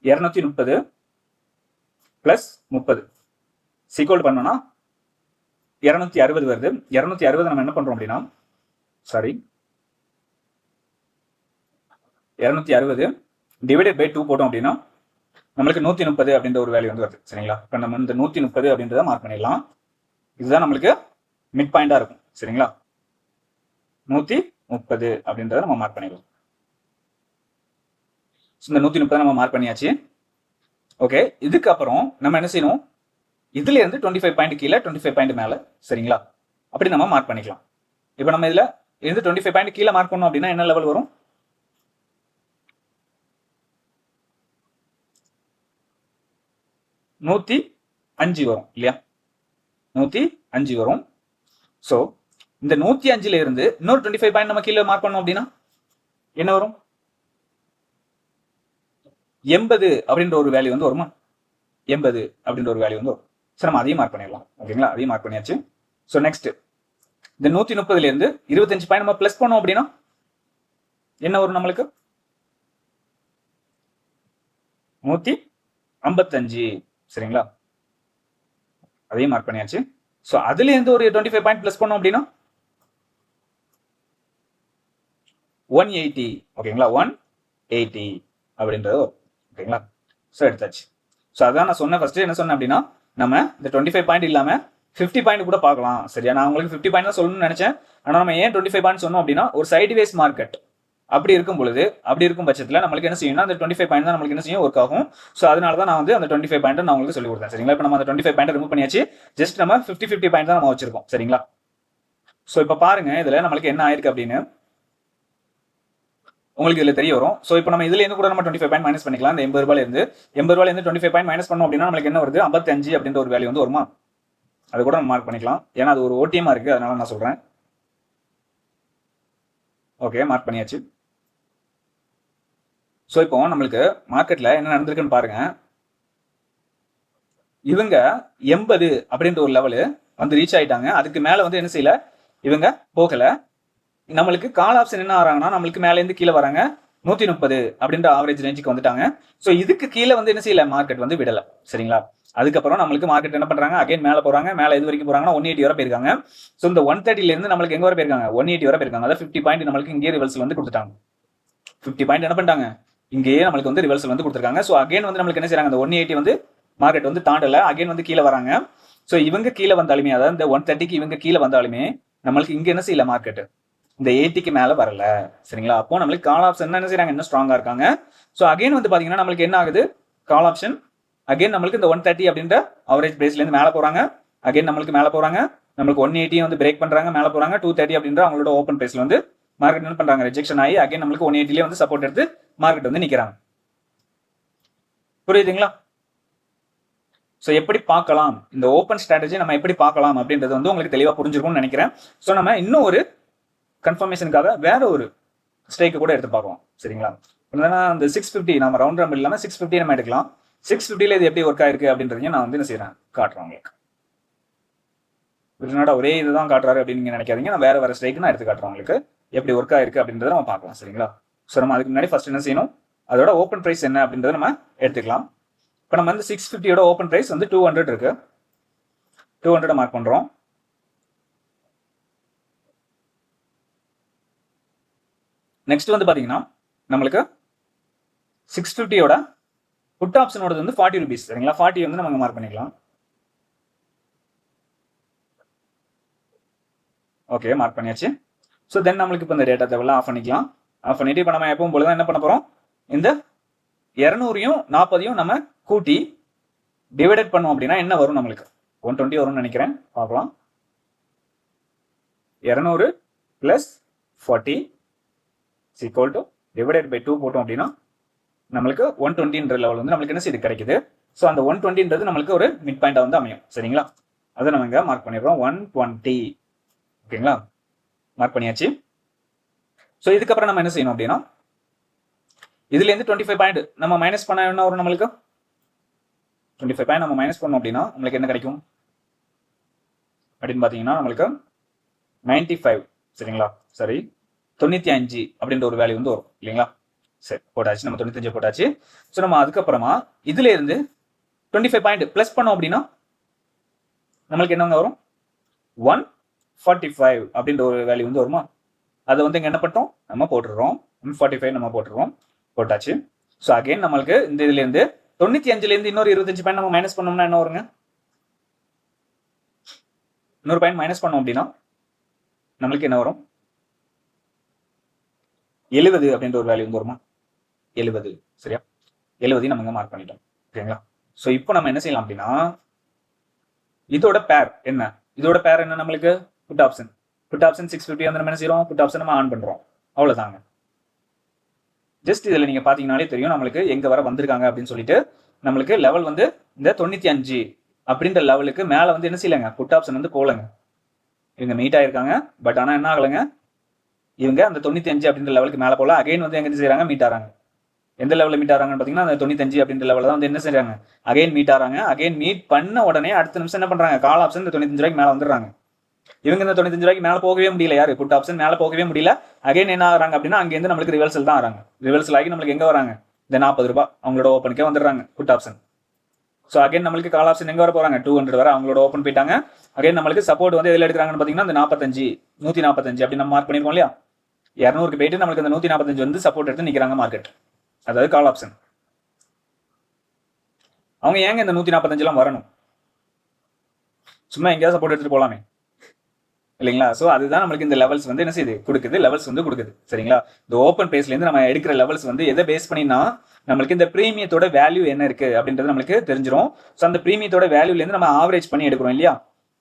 Speaker 1: இரநூத்தி முப்பது. பிளஸ் முப்பது. சீக்வல் பண்ணோம்னா இரநூத்தி அறுபது வருது. இரநூத்தி அறுபது நம்ம என்ன பண்றோம் அப்படின்னா சாரி இரநூத்தி அறுபது டிவைடட் பை டூ போட்டோம் அப்படின்னா நம்மளுக்கு நூத்தி முப்பது அப்படின்ற ஒரு வேல்யூ வந்து வருது. சரிங்களா? இப்போ நம்ம இந்த நூத்தி முப்பது அப்படின்றத மார்க் பண்ணிடலாம். இதுதான் நம்மளுக்கு மிட் பாயிண்டா இருக்கும். சரிங்களா? நூத்தி முப்பது அப்படின்றத நம்ம மார்க் பண்ணிடலாம் இந்த நூத்தி முப்பது நம்ம மார்க் பண்ணியாச்சு. ஓகே இதுக்கப்புறம் நம்ம என்ன செய்யணும்? இதுல இருந்து டுவெண்ட்டி ஃபைவ் பாயிண்ட் கீழே டுவெண்ட்டி ஃபைவ் பாயிண்ட் மேலே சரிங்களா? அப்படி நம்ம மார்க் பண்ணிக்கலாம். இப்போ நம்ம இதில் இருந்து டுவெண்ட்டி ஃபைவ் பாயிண்ட் கீழே மார்க் பண்ணோம் அப்படின்னா என்ன லெவல் வரும்? நூத்தி அஞ்சு வரும் இல்லையா? நூத்தி அஞ்சு வரும். ஸோ இந்த நூத்தி அஞ்சுல இருந்து இன்னொரு டுவெண்ட்டி ஃபைவ் பாயிண்ட் நம்ம கீழே மார்க் பண்ணோம் அப்படின்னா என்ன வரும்? எண்பது அப்படின்ற ஒரு வேல்யூ வந்து வருமா? எண்பது அப்படின்ற ஒரு வேல்யூ வந்து வரும். ஸோ நம்ம அதையும் மார்க் பண்ணிடலாம். ஓகேங்களா அதையும் மார்க் பண்ணியாச்சு. ஸோ நெக்ஸ்ட் இந்த நூத்தி முப்பதுல இருந்து இருபத்தஞ்சு பாயிண்ட் நம்ம பிளஸ் பண்ணோம் அப்படின்னா என்ன வரும் நம்மளுக்கு? நூத்தி ஐம்பத்தஞ்சு. சரிங்களா? அதையும் மார்க் பண்ணியாச்சு. ஸோ அதுல இருந்து ஒரு டுவெண்ட்டி ஃபைவ் பாயிண்ட் பிளஸ் பண்ணோம் அப்படின்னா ஒன் எயிட்டி ஓகேங்களா ஒன் எயிட்டி அப்படின்றது வரும். ஓகேங்களா? ஸோ எடுத்தாச்சு. ஸோ அதான் நான் சொன்னேன். ஃபர்ஸ்ட் என்ன சொன்னேன் அப்படின்னா நம்ம இந்த டுவெண்ட்டி ஃபைவ் பாயிண்ட் இல்லாம ஃபிஃப்டி பாயிண்ட் கூட பார்க்கலாம். சரியா? நான் உங்களுக்கு ஃபிஃப்டி பாயிண்ட் தான் சொல்லணும்னு நினைச்சேன். ஆனால் நம்ம ஏன் டுவெண்ட்டி ஃபைவ் பாயிண்ட் சொன்னோம் அப்படின்னா ஒரு சைடு வேஸ் மார்க்கெட் அப்படி இருக்கும் பொழுது அப்படி இருக்கும் பட்சத்தில் நம்மளுக்கு என்ன செய்யணும் அந்த டுவெண்ட்டி ஃபைவ் பாயிண்ட் தான் நம்மளுக்கு என்ன செய்யும்? ஒர்க் ஆகும். ஸோ அதனால தான் நான் வந்து அந்த டுவெண்ட்டி ஃபைவ் பாயிண்ட் நான் உங்களுக்கு சொல்லி கொடுத்தேன். சரிங்களா? இப்போ நம்ம அந்த டுவெண்ட்டி ஃபைவ் பாயிண்ட் ரிமூவ் பண்ணியாச்சு. ஜஸ்ட் நம்ம ஃபிஃப்டி ஃபிஃப்டி பாயிண்ட் தான் நம்ம வச்சிருக்கோம். சரிங்களா? ஸோ இப்போ பாருங்க இதுல நம்மளுக்கு என்ன ஆயிருக்கு அப்படின்னு. உங்களுக்கு இதில் தெரிய வரும். ஸோ இப்போ நம்ம இதுல இருந்து கூட நம்ம டுவெண்ட்டி ஃபைவ் பாயிண்ட் மைனஸ் பண்ணிக்கலாம். இந்த எண்பது ரூபாயில இருந்து எண்பது ரூபாயில இருந்து டுவெண்ட்டி ஃபைவ் பாயிண்ட் மைனஸ் பண்ணோம் அப்படின்னா நம்மளுக்கு என்ன வருது? ஐம்பத்தஞ்சு அப்படின்ற ஒரு வேல்யூ வந்து வருமா? அது கூட நம்ம மார்க் பண்ணிக்கலாம். ஏன்னா அது ஒரு ஓடிஎம்மா இருக்கு அதனால நான் சொல்றேன். ஓகே மார்க் பண்ணியாச்சு. ஸோ இப்போ நம்மளுக்கு மார்க்கெட்டில் என்ன நடந்திருக்குன்னு பாருங்க. இவங்க எண்பது அப்படின்ற ஒரு லெவலு வந்து ரீச் ஆயிட்டாங்க. அதுக்கு மேலே வந்து என்ன செய்யல? இவங்க போகலை. நம்மளுக்கு கால் ஆப்ஷன் என்ன ஆகிறாங்கன்னா நம்மளுக்கு மேலேருந்து கீழே வராங்க. நூத்தி முப்பது அப்படின்ற ஆவரேஜ் ரேஞ்சுக்கு வந்துட்டாங்க. ஸோ இதுக்கு கீழே வந்து என்ன செய்யல? மார்க்கெட் வந்து விடல. சரிங்களா? அதுக்கப்புறம் நம்மளுக்கு மார்க்கெட் என்ன பண்றாங்க? அகைன் மேல போறாங்க. மேலே இது வரைக்கும் போறாங்கன்னா ஒன் எயிட்டி வரை போயிருக்காங்க. ஸோ இந்த ஒன் தேர்ட்டில இருந்து நம்மளுக்கு எங்க வரை போயிருக்காங்க? ஒன் எயிட்டி வரை போயிருக்காங்க. அதாவது ஃபிஃப்டி பாயிண்ட் நம்மளுக்கு இங்கே ரிவல்ஸ் வந்து கொடுத்துட்டாங்க. ஃபிஃப்டி பாயிண்ட் என்ன பண்ணிட்டாங்க? இங்கேயே நம்மளுக்கு வந்து ரிவல்ஸ் வந்து கொடுத்துருக்காங்க. ஸோ அகைன் வந்து நம்மளுக்கு என்ன செய்றாங்க? அந்த ஒன் எயிட்டி வந்து மார்க்கெட் வந்து தாண்டல. அகைன் வந்து கீழே வராங்க. ஸோ இவங்க கீழே வந்தாலுமே அதாவது இந்த ஒன் தேர்ட்டிக்கு இவங்க கீழே வந்தாலுமே நம்மளுக்கு இங்க என்ன செய்யல? மார்க்கெட் இந்த எயிட்டிக்கு மேலே வரல. சரிங்களா? அப்போ நம்மளுக்கு கால் ஆப்ஷன் என்ன செய்யறாங்க இன்னும் ஸ்ட்ராங்கா இருக்காங்க. ஸோ அகைன் வந்து பாத்தீங்கன்னா நம்மளுக்கு என்ன ஆகுது? கால் ஆப்ஷன் அகைன் நம்மளுக்கு இந்த ஒன் தேர்ட்டி அப்படின்ற அவரேஜ் பேஸ்ல இருந்து போகிறாங்க போறாங்க. அகைன் நம்மளுக்கு மேலே போறாங்க. நம்மளுக்கு ஒன் எயிட்டியும் வந்து பிரேக் பண்றாங்க மேலே போறாங்க. டூ தேர்ட்டி அப்படின்ற அவங்களோட ஓப்பன் பேஸ்ல வந்து மார்க்கெட் என்ன பண்றாங்க? ரிஜெக்ஷன் ஆகி அகைன் நம்மளுக்கு ஒன் எயிட்டிலே வந்து சப்போர்ட் எடுத்து மார்க்கெட் வந்து நிக்கிறாங்க. புரியுதுங்களா? ஸோ எப்படி பார்க்கலாம்? இந்த ஓப்பன் ஸ்ட்ராட்டஜி நம்ம எப்படி பார்க்கலாம் அப்படின்றது வந்து உங்களுக்கு தெளிவாக புரிஞ்சிருக்கும்னு நினைக்கிறேன். ஸோ நம்ம இன்னும் ஒரு கன்ஃபர்மேஷனுக்காக வேற ஒரு ஸ்ட்ரைக்கு கூட எடுத்து பார்க்கலாம். சரிங்களா? என்னன்னா அந்த சிக்ஸ் ஃபிஃப்டி நம்ம ரவுண்ட் ரம்பல் இல்லாமல் சிக்ஸ் ஃபிஃப்டி நம்ம எடுக்கலாம். சிக்ஸ் ஃபிஃப்டியில் இது எப்படி ஒர்க் ஆயிருக்கு அப்படின்றதையும் நான் வந்து என்ன செய்கிறேன் காட்டுறேன் உங்களுக்கு. விருநாடா ஒரே இதுதான் காட்டுறாரு அப்படின்னு நீங்க நினைக்காதீங்க. நான் வேற வேற ஸ்ட்ரைக்கு நான் எடுத்து காட்டுறேன் உங்களுக்கு. எப்படி ஒர்க் ஆயிருக்கு அப்படின்றத நம்ம பார்க்கலாம் சரிங்களா? ஸோ நம்ம அதுக்கு முன்னாடி ஃபர்ஸ்ட் என்ன செய்யணும்? அதோட ஓப்பன் ப்ரைஸ் என்ன அப்படின்றத நம்ம எடுத்துக்கலாம். இப்போ நம்ம வந்து சிக்ஸ் ஃபிஃப்டியோட ஓப்பன் ப்ரைஸ் வந்து டூ ஹண்ட்ரட் இருக்கு. டூ ஹண்ட்ரட் மார்க் பண்ணுறோம் நெக்ஸ்ட் வந்து பார்த்தீங்கன்னா நம்மளுக்கு சிக்ஸ் ஃபிஃப்டியோட புட் ஆப்ஷனோட வந்து ஃபார்ட்டி ருபீஸ் சரிங்களா? ஃபார்ட்டி வந்து நம்ம மார்க் பண்ணிக்கலாம். ஓகே மார்க் பண்ணியாச்சு. ஸோ தென் நம்மளுக்கு இப்போ இந்த டேட்டா தேவையில்ல ஆஃப் பண்ணிக்கலாம். ஆஃப் பண்ணிட்டு இப்போ நம்ம எப்பவும் போல தான் என்ன பண்ண போகிறோம் இந்த இரநூறையும் நாற்பதையும் நம்ம கூட்டி டிவைடட் பண்ணோம் அப்படின்னா என்ன வரும் நம்மளுக்கு? ஒன் டுவெண்ட்டி வரும்னு நினைக்கிறேன். பார்க்கலாம். இரநூறு plus forty equal to divided by two போட்டோம் அப்படின்னா நம்மளுக்கு ஒன் டுவெண்ட்டின்ற லெவல் வந்து நம்மளுக்கு என்ன செய்து கிடைக்குது? ஸோ அந்த ஒன் டுவெண்ட்டின்றது நம்மளுக்கு ஒரு மிட் பாயிண்டாக வந்து அமையும். சரிங்களா? அதை நம்ம இங்கே மார்க் பண்ணிடுறோம். ஒன் டுவெண்ட்டி ஓகேங்களா? மார்க் பண்ணியாச்சு. ஸோ இதுக்கப்புறம் நம்ம என்ன செய்யணும் அப்படின்னா இதுலேருந்து டுவெண்ட்டி ஃபைவ் பாயிண்ட் நம்ம மைனஸ் பண்ண என்ன வரும் நம்மளுக்கு? டுவெண்ட்டி ஃபைவ் பாயிண்ட் நம்ம மைனஸ் பண்ணோம் அப்படின்னா நம்மளுக்கு என்ன கிடைக்கும்? அப்படின்னு பார்த்தீங்கன்னா நம்மளுக்கு நைன்டி ஃபைவ் சரிங்களா? சரி. தொண்ணூற்றி அஞ்சு அப்படின்ற ஒரு வேல்யூ வந்து வரும் இல்லைங்களா? சரி போட்டாச்சு. நம்ம தொண்ணூத்தஞ்சு போட்டாச்சு. ஸோ நம்ம அதுக்கப்புறமா இதுல இருந்து டுவெண்ட்டி ஃபைவ் பாயிண்ட் ப்ளஸ் பண்ணோம் அப்படின்னா நம்மளுக்கு என்னங்க வரும்? ஒன் ஃபார்ட்டி ஃபைவ் அப்படின்ற ஒரு வேல்யூ வந்து வருமா? அதை வந்து இங்கே என்ன பண்ணிட்டோம்? நம்ம போட்டுடுறோம். ஒன் ஃபார்ட்டி ஃபைவ் நம்ம போட்டுடுறோம். போட்டாச்சு. ஸோ அகைன் நம்மளுக்கு இந்த இதுல இருந்து தொண்ணூத்தி அஞ்சுல இருந்து இன்னொரு இருபத்தஞ்சு பாயிண்ட் நம்ம மைனஸ் பண்ணோம்னா என்ன வருங்க? இன்னொரு பாயிண்ட் மைனஸ் பண்ணோம் அப்படின்னா நம்மளுக்கு என்ன வரும்? எழுபது அப்படின்ற ஒரு வேல்யூ வந்து வருமா? எழுபது சரியா? எழுபதையும் நம்ம இங்கே மார்க் பண்ணிட்டோம் ஓகேங்களா ஸோ இப்போ நம்ம என்ன செய்யலாம் அப்படின்னா இதோட பேர் என்ன? இதோட பேர் என்ன நம்மளுக்கு? Put option put option six fifty வந்து நம்ம என்ன செய்யறோம் புட் ஆப்ஷன் நம்ம ஆன் பண்ணுறோம் அவ்வளோதாங்க ஜஸ்ட் இதில் நீங்கள் பார்த்தீங்கனாலே தெரியும் நம்மளுக்கு எங்கே வர வந்திருக்காங்க அப்படின்னு சொல்லிட்டு நம்மளுக்கு லெவல் வந்து இந்த தொண்ணூற்றி அஞ்சு அப்படின்ற லெவலுக்கு மேலே வந்து என்ன செய்யலைங்க? புட் ஆப்ஷன் வந்து போகலங்க. இவங்க மீட் ஆயிருக்காங்க பட் ஆனால் என்ன ஆகலைங்க? இவங்க அந்த தொண்ணூத்தி அஞ்சு அப்படின்ற லெவலுக்கு மேல போல அகைன் வந்து எங்க செய்யறாங்க மீட் ஆறாங்க எந்த லெவலில் மீட் ஆறாங்கன்னு பார்த்தீங்கன்னா அந்த தொண்ணூத்தஞ்சு அப்படின்ற லெவலில் தான் வந்து என்ன செய்யறாங்க அகைன் மீட் ஆறாங்க அகைன் மீட் பண்ண உடனே அடுத்த நிமிஷம் என்ன பண்றாங்க? கால் ஆப்ஷன் இந்த தொண்ணூத்தஞ்சு ரூபாய்க்கு மேலே வந்துடுறாங்க. இவங்க இந்த தொண்ணூத்தஞ்சு ரூபாய்க்கு மேலே போகவே முடியல. யாரு? புட் ஆப்ஷன் மேலே போகவே முடியல. அகைன் என்ன ஆகிறாங்க அப்படின்னா அங்கேருந்து நம்மளுக்கு ரிவர்சல் தான் ஆறாங்க ரிவர்சல் ஆகி நம்மளுக்கு எங்க வராங்க? இந்த நாற்பது ரூபாய் அவங்களோட ஓப்பனுக்கே வந்துடுறாங்க புட் ஆப்ஷன் ஸோ அகைன் நம்மளுக்கு கால் ஆப்ஷன் எங்க வர போறாங்க? டூ ஹண்ட்ரட் வர அவங்களோட ஓப்பன் போயிட்டாங்க. அகைன் நம்மளுக்கு சப்போர்ட் வந்து எதில் எடுக்கிறாங்கன்னு பார்த்தீங்கன்னா இந்த நாற்பத்தஞ்சு நூற்றி நாற்பத்தஞ்சு அப்படி நம்ம மார்க் பண்ணிருக்கோம் இல்லையா? இரநூறுக்கு போயிட்டு நம்மளுக்கு இந்த நூற்றி நாற்பத்தஞ்சு வந்து சப்போர்ட் எடுத்து நிற்கிறாங்க மார்க்கெட் அதாவது கால் ஆப்ஷன் அவங்க ஏங்க இந்த நூற்றி நாற்பத்தஞ்செலாம் வரணும்? சும்மா எங்கேயாவது சப்போர்ட் எடுத்துட்டு போலாமே. இல்லைங்களா? ஸோ அதுதான் நம்மளுக்கு இந்த லெவல்ஸ் வந்து என்ன செய்யுது? கொடுக்குது. லெவல்ஸ் வந்து கொடுக்குது. சரிங்களா? இந்த ஓப்பன் பேஸ்லேருந்து நம்ம எடுக்கிற லெவல்ஸ் வந்து எதை பேஸ் பண்ணினா நம்மளுக்கு இந்த ப்ரீமியத்தோட வேல்யூ என்ன இருக்கு அப்படின்றது நம்மளுக்கு தெரிஞ்சிரும். ஸோ அந்த ப்ரீமியத்தோட வேல்யூலேருந்து நம்ம ஆவரேஜ் பண்ணி எடுக்கிறோம் இல்லையா?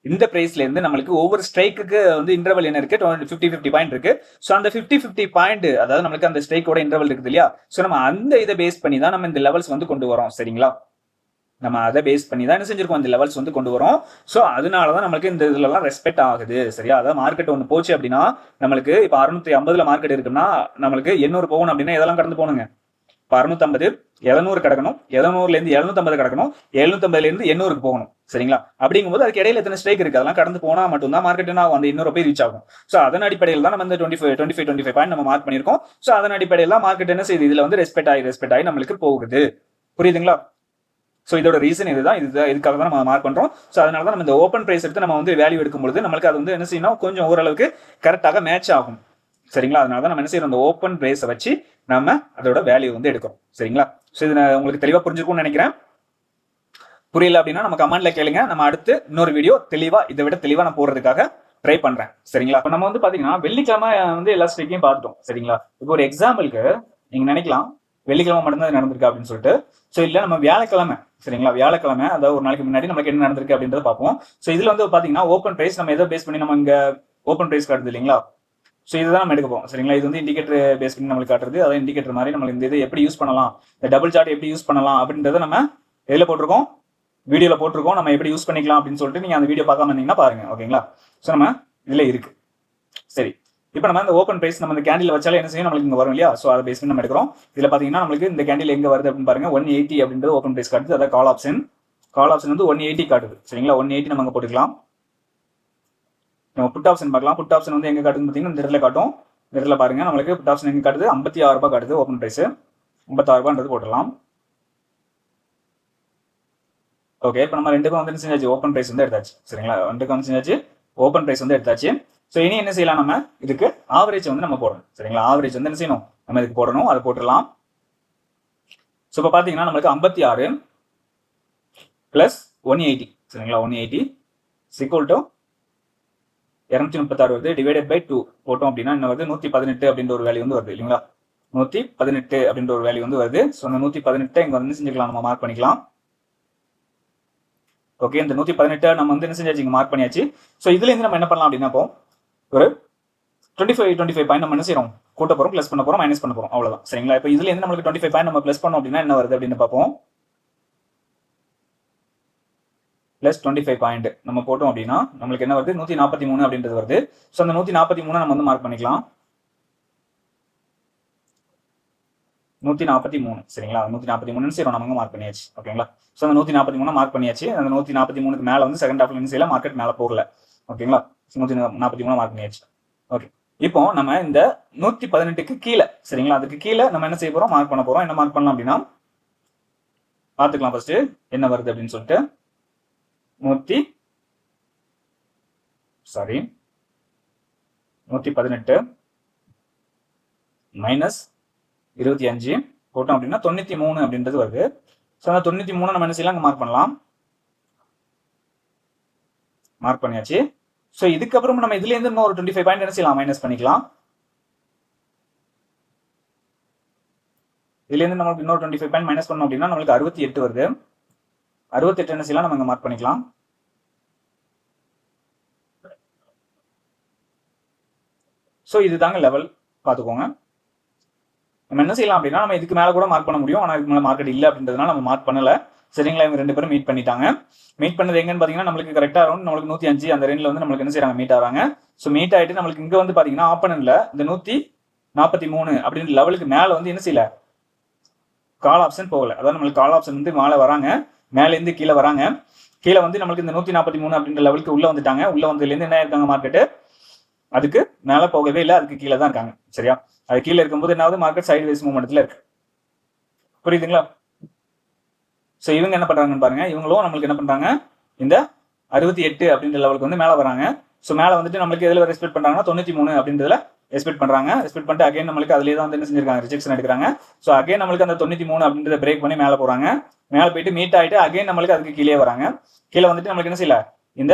Speaker 1: இந்த பிரைஸ்ல இருந்து நம்மளுக்கு ஒவ்வொரு ஸ்ட்ரைக்கு வந்து இன்டர்வல் என்ன இருக்கு? ஃபிஃப்டி ஃபிஃப்டி பாயிண்ட் இருக்கு. ஸோ அந்த ஃபிஃப்டி ஃபிஃப்டி பாயிண்ட் அதாவது நம்மளுக்கு அந்த ஸ்ட்ரைக்கோட இன்டர்வல் இருக்குது இல்லையா? ஸோ நம்ம அந்த இதை பேஸ் பண்ணி தான் நம்ம இந்த லெவல்ஸ் வந்து கொண்டு வரோம் சரிங்களா? நம்ம அதை பேஸ் பண்ணி தான் என்ன செஞ்சிருக்கோம்? இந்த லெவல்ஸ் வந்து கொண்டு வரோம். ஸோ அதனால தான் நம்மளுக்கு இந்த இதுலலாம் ரெஸ்பெக்ட் ஆகுது சரியா? அதாவது மார்க்கெட் ஒன்று போச்சு அப்படின்னா நம்மளுக்கு இப்போ அறுநூத்தி ஐம்பதுல மார்க்கெட் இருக்குன்னா நம்மளுக்கு எண்ணூறு போகணும் அப்படின்னா இதெல்லாம் கடந்து போகணுங்க? அறுநூத்தம்பது எழுநூறு கிடக்கணும். எழுநூறுலேருந்து எழுநூத்தம்பது கிடக்கணும். எழுநூத்தம்பதுலேருந்து எண்ணூறுக்கு போகணும். சரிங்களா? அப்படிங்கும்போது அதுக்கு இடையில எத்தனை ஸ்ட்ரைக் இருக்கு? அதெல்லாம் கடந்து போனா மட்டும்தான் மார்க்கெட் என்ன ஆகும் அந்த இன்னொரு போய் ரீச் ஆகும். ஸோ அதன் அடிப்படையில் தான் நம்ம இந்த twenty five twenty five twenty five point நம்ம மார்க் பண்ணியிருக்கோம். ஸோ அதன் அடிப்படையில் தான் மார்க்கெட் என்ன செய்யுது இதுல வந்து ரெஸ்பெக்ட் ஆகி ரெஸ்பெக்ட் ஆகி நம்மளுக்கு போகுது. புரியுதுங்களா? ஸோ இதோட ரீசன் இதுதான். இது இதுக்காக தான் நம்ம மார்க் பண்றோம். ஸோ அதனால தான் நம்ம இந்த ஓப்பன் பிரைஸ் எடுத்து நம்ம வந்து வேல்யூ எடுக்கும்பொழுது நம்மளுக்கு அது வந்து என்ன செய்யணும் கொஞ்சம் ஓரளவுக்கு கரெக்டாக மேட்ச் ஆகும். சரிங்களா? அதனால தான் நம்ம என்ன செய்யறோம்? அந்த ஓப்பன் பிரைஸை வச்சு நம்ம அதோட வேல்யூ வந்து எடுக்கிறோம். சரிங்களா? ஸோ இது நான் உங்களுக்கு தெளிவாக புரிஞ்சிருக்கும்னு நினைக்கிறேன். புரியல அப்படின்னா நம்ம கமெண்ட்ல கேளுங்க. நம்ம அடுத்து இன்னொரு வீடியோ தெளிவா இதை விட தெளிவா நான் போடுறதுக்காக ட்ரை பண்றேன். சரிங்களா? இப்போ நம்ம வந்து பாத்தீங்கன்னா வெள்ளிக்கிழமை வந்து எல்லா ஸ்ட்ரைக்கையும் பார்த்துட்டோம் சரிங்களா? இப்போ ஒரு எக்ஸாம்பிளுக்கு நீங்க நினைக்கலாம் வெள்ளிக்கிழமை மட்டும்தான் நடந்திருக்கு அப்படின்னு சொல்லிட்டு. ஸோ இல்லை நம்ம வியாழக்கிழமை சரிங்களா? வியாழக்கிழமை அதாவது ஒரு நாளைக்கு முன்னாடி நமக்கு என்ன நடந்திருக்கு அப்படின்றத பார்ப்போம். ஸோ இதுல வந்து பாத்தீங்கன்னா ஓப்பன் பிரைஸ் நம்ம எதை பேஸ் பண்ணி நம்ம இங்க ஓப்பன் பிரைஸ் காட்டுது இல்லைங்களா? ஸோ இதுதான் நம்ம எடுக்க போறோம். சரிங்களா? இது வந்து இண்டிகேட்டர் பேஸ் பண்ணி நம்மளுக்கு காட்டுறது. அதாவது இண்டிகேட்டர் மாதிரி நம்மளுக்கு இந்த இது எப்படி யூஸ் பண்ணலாம்? இந்த டபுள் சார்ட் எப்படி யூஸ் பண்ணலாம்? அப்படின்றத நம்ம எதில் போட்டிருக்கோம். வீடியோவில் போட்டிருக்கோம். நம்ம எப்படி யூஸ் பண்ணிக்கலாம் அப்படின்னு சொல்லிட்டு நீங்கள் அந்த வீடியோ பார்க்காம இருந்தீங்கன்னா பாருங்க. ஓகேங்களா? ஸோ நம்ம இதில் இருக்கு. சரி. இப்போ நம்ம இந்த ஓப்பன் பிரைஸ் நம்ம இந்த கேண்டில் வச்சாலே என்ன செய்யும்? நம்மளுக்கு இங்கே வரும் இல்லையா? ஸோ அதை பேஸ் பண்ணி நம்ம எடுக்கிறோம். இதில் பார்த்தீங்கன்னா நம்மளுக்கு இந்த கேண்டில் எங்கே வருது அப்படின்னு பாருங்க. ஒன் எயிட்டி அப்படின்றது ஓப்பன் பிரைஸ் காட்டுது. அதாவது கால் ஆப்ஷன் கால் ஆப்ஷன் வந்து ஒன் எயிட்டி காட்டுது. சரிங்களா? ஒன் எயிட்டி நம்ம போட்டுக்கலாம். நம்ம புட் ஆப்ஷன் பார்க்கலாம். புட் ஆப்ஷன் வந்து எங்க காட்டுன்னு பார்த்தீங்கன்னா இந்த இடத்துல காட்டும். இந்த இடத்துல நம்மளுக்கு புட் ஆப்ஷன் எங்கே காட்டுது? ஐம்பத்தி ஆறு ரூபாய் காட்டுது ஓப்பன் பிரைஸ் ஐம்பத்தாறு ரூபான்றது போட்டுடலாம். ஓகே இப்போ நம்ம ரெண்டுக்கும் வந்து செஞ்சாச்சு? ஓப்பன் ப்ரைஸ் வந்து எடுத்தாச்சு. சரிங்களா? ரெண்டுக்கும் வந்து செஞ்சாச்சு. ஓப்பன் ப்ரைஸ் வந்து எடுத்தாச்சு. ஸோ இனி என்ன செய்யலாம் நம்ம? இதுக்கு ஆவரேஜ் வந்து நம்ம போடணும். சரிங்களா? ஆவரேஜ் வந்து என்ன செய்யணும்? நம்ம இதுக்கு போடணும். அதை போட்டுடலாம். ஸோ இப்போ பார்த்தீங்கன்னா நம்மளுக்கு ஐம்பத்தி ஆறு ப்ளஸ் ஒன் எயிட்டி சரிங்களா? ஒன் எயிட்டி சிக்வல் டு இரநூத்தி முப்பத்தாறு வருது டிவைடட் பை டூ போட்டோம் அப்படின்னா என்ன வருது நூற்றி பதினெட்டு அப்படின்ற ஒரு வேல்யூ வந்து வருது இல்லைங்களா? நூற்றி பதினெட்டு அப்படின்ற ஒரு வேல்யூ வந்து வருது. ஸோ அந்த நூற்றி பதினெட்டு இங்கே வந்து செஞ்சுக்கலாம் நம்ம மார்க் பண்ணிக்கலாம். ஓகே இந்த நூற்றி பதினெட்டு நம்ம வந்து என்ன செஞ்சாச்சு இங்கே மார்க் பண்ணியாச்சு. ஸோ இதுலேருந்து நம்ம என்ன பண்ணலாம் அப்படின்னா இப்போ ஒரு twenty five twenty five point நம்ம என்ன செய்யறோம்? கூட்ட போகிறோம் ப்ளஸ் பண்ண போகிறோம் மைனஸ் பண்ண போகிறோம் அவ்வளோதான் சரிங்களா? இப்போ இதுலேருந்து நம்மளுக்கு டுவெண்ட்டி ஃபைவ் பாயிண்ட் நம்ம ப்ளஸ் பண்ணோம் அப்படின்னா என்ன வருது அப்படின்னு பார்ப்போம். ப்ளஸ் டுவெண்ட்டி ஃபைவ் பாயிண்ட் நம்ம போட்டோம் அப்படின்னா நம்மளுக்கு என்ன வருது? நூற்றி நாற்பத்தி மூணு அப்படின்றது வருது. ஸோ அந்த நூற்றி நாற்பத்தி மூணு நம்ம வந்து மார்க் பண்ணிக்கலாம். நூற்றி நாற்பத்தி மூணு சரிங்களா? நூற்றி நாற்பத்தி மூணு சரி நம்ம மார்க் பண்ணியாச்சு. ஓகேங்களா ஸோ அந்த நூற்றி நாற்பத்தி மூணு மார்க் பண்ணியாச்சு. அந்த நூற்றி நாற்பத்தி மூணுக்கு மேலே வந்து செகண்ட் ஹாஃப்ல இன்சியில் மார்க்கெட் மேலே போகல. ஓகேங்களா நூற்றி நாற்பத்தி மூணு மார்க் பண்ணியாச்சு. ஓகே இப்போ நம்ம இந்த நூற்றி பதினெட்டுக்கு கீழே சரிங்களா? அதுக்கு கீழே நம்ம என்ன செய்ய போகிறோம் மார்க் பண்ண போகிறோம் என்ன மார்க் பண்ணலாம் அப்படின்னா பார்த்துக்கலாம் ஃபர்ஸ்ட் என்ன வருது அப்படின்னு சொல்லிட்டு. நூற்றி சாரி நூற்றி பதினெட்டு மைனஸ் இருபத்தி அஞ்சு போட்டோம் அப்படின்னா தொண்ணூற்றி மூணு அப்படின்றது வருது. ஸோ அந்த தொண்ணூற்றி மூணு நம்ம என்ன செய்யலாம்? அங்கே மார்க் பண்ணலாம். மார்க் பண்ணியாச்சு. ஸோ இதுக்கப்புறம் நம்ம இதுலேருந்து இன்னும் ஒரு டுவெண்ட்டி ஃபைவ் பாயிண்ட் என்ன செய்யலாம்? மைனஸ் பண்ணிக்கலாம். இதுலேருந்து நம்மளுக்கு இன்னொரு டுவெண்ட்டி ஃபைவ் பாயிண்ட் மைனஸ் பண்ணோம் அப்படின்னா நம்மளுக்கு அறுபத்தி எட்டு வருது. அறுபத்தெட்டு என்ன செய்யலாம்? நம்ம இங்கே மார்க் பண்ணிக்கலாம். ஸோ இதுதாங்க லெவல் பார்த்துக்கோங்க. நம்ம என்ன செய்யலாம் அப்படின்னா நம்ம இதுக்கு மேலே கூட மார்க் பண்ண முடியும். ஆனால் இதுக்கு மேலே மார்க்கெட் இல்லை அப்படின்றதுனால நம்ம மார்க் பண்ணல. சரிங்களா? இவங்க ரெண்டு பேரும் மீட் பண்ணிட்டாங்க. மீட் பண்ணது எங்கன்னு பார்த்தீங்கன்னா நம்மளுக்கு கரெக்டாக அரௌண்ட் நம்மளுக்கு நூற்றி அஞ்சு அந்த ரேஞ்சில் வந்து நம்மளுக்கு என்ன செய்கிறாங்க மீட் ஆகிறாங்க. ஸோ மீட் ஆகிட்டு நம்மளுக்கு இங்கே வந்து பார்த்தீங்கன்னா ஆப்பனன்ல இந்த நூற்றி நாற்பத்தி மூணு அப்படின்ற லெவலுக்கு மேலே வந்து என்ன செய்யல? கால் ஆப்ஷன் போகலை. அதாவது நம்மளுக்கு கால் ஆப்ஷன் வந்து மேலே வராங்க. மேலேருந்து கீழே வராங்க. கீழே வந்து நம்மளுக்கு இந்த நூற்றி நாற்பத்தி மூணு அப்படின்ற லெவலுக்கு உள்ள வந்துட்டாங்க. உள்ள வந்ததுலேருந்து என்ன இருக்காங்க மார்க்கெட்டு அதுக்கு மேலே போகவே இல்லை. அதுக்கு கீழே தான் இருக்காங்க. சரியா? அது கீழே இருக்கும்போது என்னாவது மார்க்கெட் சைடு வைஸ் மூமெண்ட்ல இருக்கு. புரியுதுங்களா? ஸோ இவங்க என்ன பண்றாங்கன்னு பாருங்க. இவங்களும் நம்மளுக்கு என்ன பண்றாங்க? இந்த அறுபத்தி எட்டு அப்படின்ற லெவலுக்கு வந்து மேலே வராங்க. ஸோ மேலே வந்துட்டு நம்மளுக்கு எதில் ரெஸ்பெக்ட் பண்ணுறாங்கன்னா தொண்ணூற்றி மூணு அப்படின்றதுல ரெஸ்பெக்ட் பண்ணுறாங்க ரெஸ்பெக்ட் பண்ணிட்டு அகைன் நம்மளுக்கு அதிலே தான் வந்து என்ன செஞ்சிருக்காங்க? ரிஜெக்ஷன் எடுக்கிறாங்க. ஸோ அகைன் நம்மளுக்கு அந்த தொண்ணூற்றி மூணு அப்படின்றத பிரேக் பண்ணி மேலே போகிறாங்க மேலே போயிட்டு மீட் ஆயிட்டு அகைன் நம்மளுக்கு அதுக்கு கீழே வராங்க. கீழே வந்துட்டு நம்மளுக்கு என்ன செய்யல? இந்த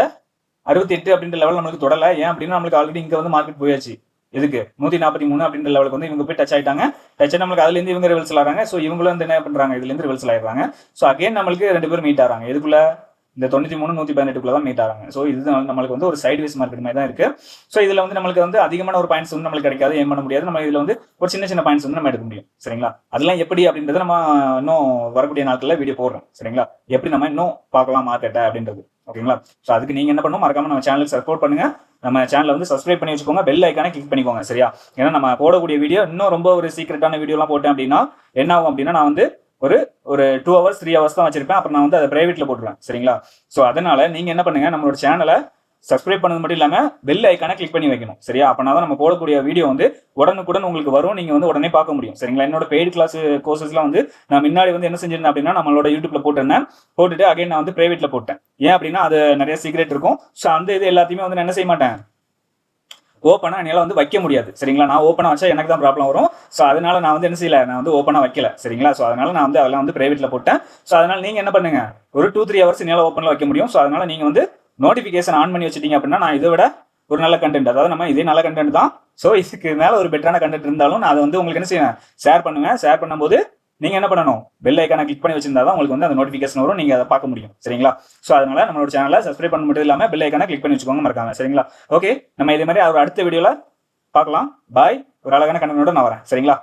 Speaker 1: அறுபத்தி எட்டு அப்படின்ற லெவல் நம்மளுக்கு தொடல. ஏன் அப்படின்னா நம்மளுக்கு ஆல்ரெடி இங்க வந்து மார்க்கெட் போயாச்சு. எதுக்கு? நூத்தி நாற்பத்தி மூணு அப்படின்ற லெவலுக்கு வந்து இவங்க போய் டச் ஆயிட்டாங்க. டச் நம்மளுக்கு அதுலேருந்து இவங்க ரிவல்ஸ் ஆகிறாங்க ஸோ இவங்களும் வந்து என்ன பண்றாங்க இதுல இருந்து ரிவல்ஸ் ஆயிடுறாங்க. ஸோ அகைன் நம்மளுக்கு ரெண்டு பேரும் மீட் ஆகிறாங்க. எதுக்குள்ள? இந்த தொண்ணூத்தி மூணு நூத்தி பதினெட்டுக்குள்ள தான் மீட் ஆகாங்க ஸோ இது நம்மளுக்கு வந்து ஒரு சைட் வைஸ் மார்க்கெட் மாதிரி தான் இருக்கு. ஸோ இதுல வந்து நம்மளுக்கு வந்து அதிகமான ஒரு பாயிண்ட்ஸ் வந்து நம்மளுக்கு கிடைக்காது ஏன் பண்ண முடியாது. நம்ம இதுல வந்து ஒரு சின்ன சின்ன பாயிண்ட்ஸ் வந்து நம்ம எடுக்க முடியும். சரிங்களா? அதெல்லாம் எப்படி அப்படின்றத நம்ம இன்னும் வரக்கூடிய நாட்களில் வீடியோ போடுறோம். சரிங்களா? எப்படி நம்ம இன்னும் பார்க்கலாம் மார்க்கெட்டை அப்படின்றது. ஓகேங்களா? ஸோ அதுக்கு நீங்க என்ன பண்ணணும் மறக்காம நம்ம சேனலுக்கு சப்போர்ட் பண்ணுங்க. நம்ம சேனலை வந்து சப்ஸ்கிரைப் பண்ணி வச்சுக்கோங்க. பெல் ஐக்கானே கிளிக் பண்ணிக்கோங்க. சரியா? ஏன்னா நம்ம போடக்கூடிய வீடியோ இன்னும் ரொம்ப ஒரு சீக்கிரட்டான வீடியோலாம் போட்டேன் அப்படின்னா என்ன ஆகும் அப்படின்னா நான் வந்து ஒரு ஒரு டூ ஹவர்ஸ் த்ரீ ஹவர்ஸ் தான் வச்சிருப்பேன். அப்புறம் நான் வந்து அதை பிரைவேட்ல போட்டுருவேன். சரிங்களா? ஸோ அதனால நீங்க என்ன பண்ணுங்க நம்மளோட சேனலை சப்ஸ்கிரைப் பண்ணது மட்டும் இல்லாம பெல் ஐக்கானை கிளிக் பண்ணி வைக்கணும். சரியா? அப்பனா தான் நம்ம போடக்கூடிய வீடியோ வந்து உடனுக்குடன் உங்களுக்கு வரும். நீங்க வந்து உடனே பார்க்க முடியும். சரிங்களா? என்னோட பெய்டு கிளாஸ் கோர்சஸ்லாம் வந்து நான் முன்னாடி வந்து என்ன செஞ்சிருந்தேன் அப்படின்னா நம்மளோட யூடியூப்ல போட்டிருந்தேன். போட்டுட்டு அகைன் நான் வந்து பிரைவேட்ல போட்டேன். ஏன் அப்படின்னா அது நிறைய சீக்ரெட் இருக்கும். ஸோ அந்த இது எல்லாத்தையுமே வந்து நான் என்ன செய்ய மாட்டேன்? ஓப்பனாக என்னால் வந்து வைக்க முடியாது. சரிங்களா? நான் ஓப்பனாக வச்சா எனக்கு தான் ப்ராப்ளம் வரும். ஸோ அதனால நான் வந்து என்ன செய்யல? நான் வந்து ஓப்பனாக வைக்கல. சரிங்களா? ஸோ அதனால நான் வந்து அதெல்லாம் வந்து ப்ரைவேட்டில் போட்டேன். ஸோ அதனால நீங்கள் என்ன பண்ணுங்க? ஒரு டூ த்ரீ ஹவர்ஸ் என்னால் ஓப்பனில் வைக்க முடியும். ஸோ அதனால நீங்கள் வந்து நோட்டிஃபிகேஷன் ஆன் பண்ணி வச்சிட்டீங்க அப்படின்னா நான் இதை விட ஒரு நல்ல கண்டென்ட் அதாவது நம்ம இதே நல்ல கண்டென்ட் தான். ஸோ இதுக்கு மேலே ஒரு பெட்டரான கண்டென்ட் இருந்தாலும் நான் அதை வந்து உங்களுக்கு என்ன செய்வேன்? ஷேர் பண்ணுவேன். ஷேர் பண்ணும்போது நீங்க என்ன பண்ணணும்? பெல் ஐக்கான கிளிக் பண்ணி வச்சிருந்தா தான் உங்களுக்கு வந்து அந்த நோட்டிஃபிகேஷன் வரும். நீங்க அதை பார்க்க முடியும். சரிங்களா? ஸோ அதனால நம்மளோட சேனலை சப்ஸ்கிரைப் பண்ண மட்டும் இல்லாம பெல் ஐக்கான கிளிக் பண்ணி வச்சுக்கோங்க மறக்காம. சரிங்களா? ஓகே நம்ம இதே மாதிரி அவர் அடுத்த வீடியோல பார்க்கலாம். பாய் ஒரு அழகான கண்ணனோட நான் வரேன். சரிங்களா?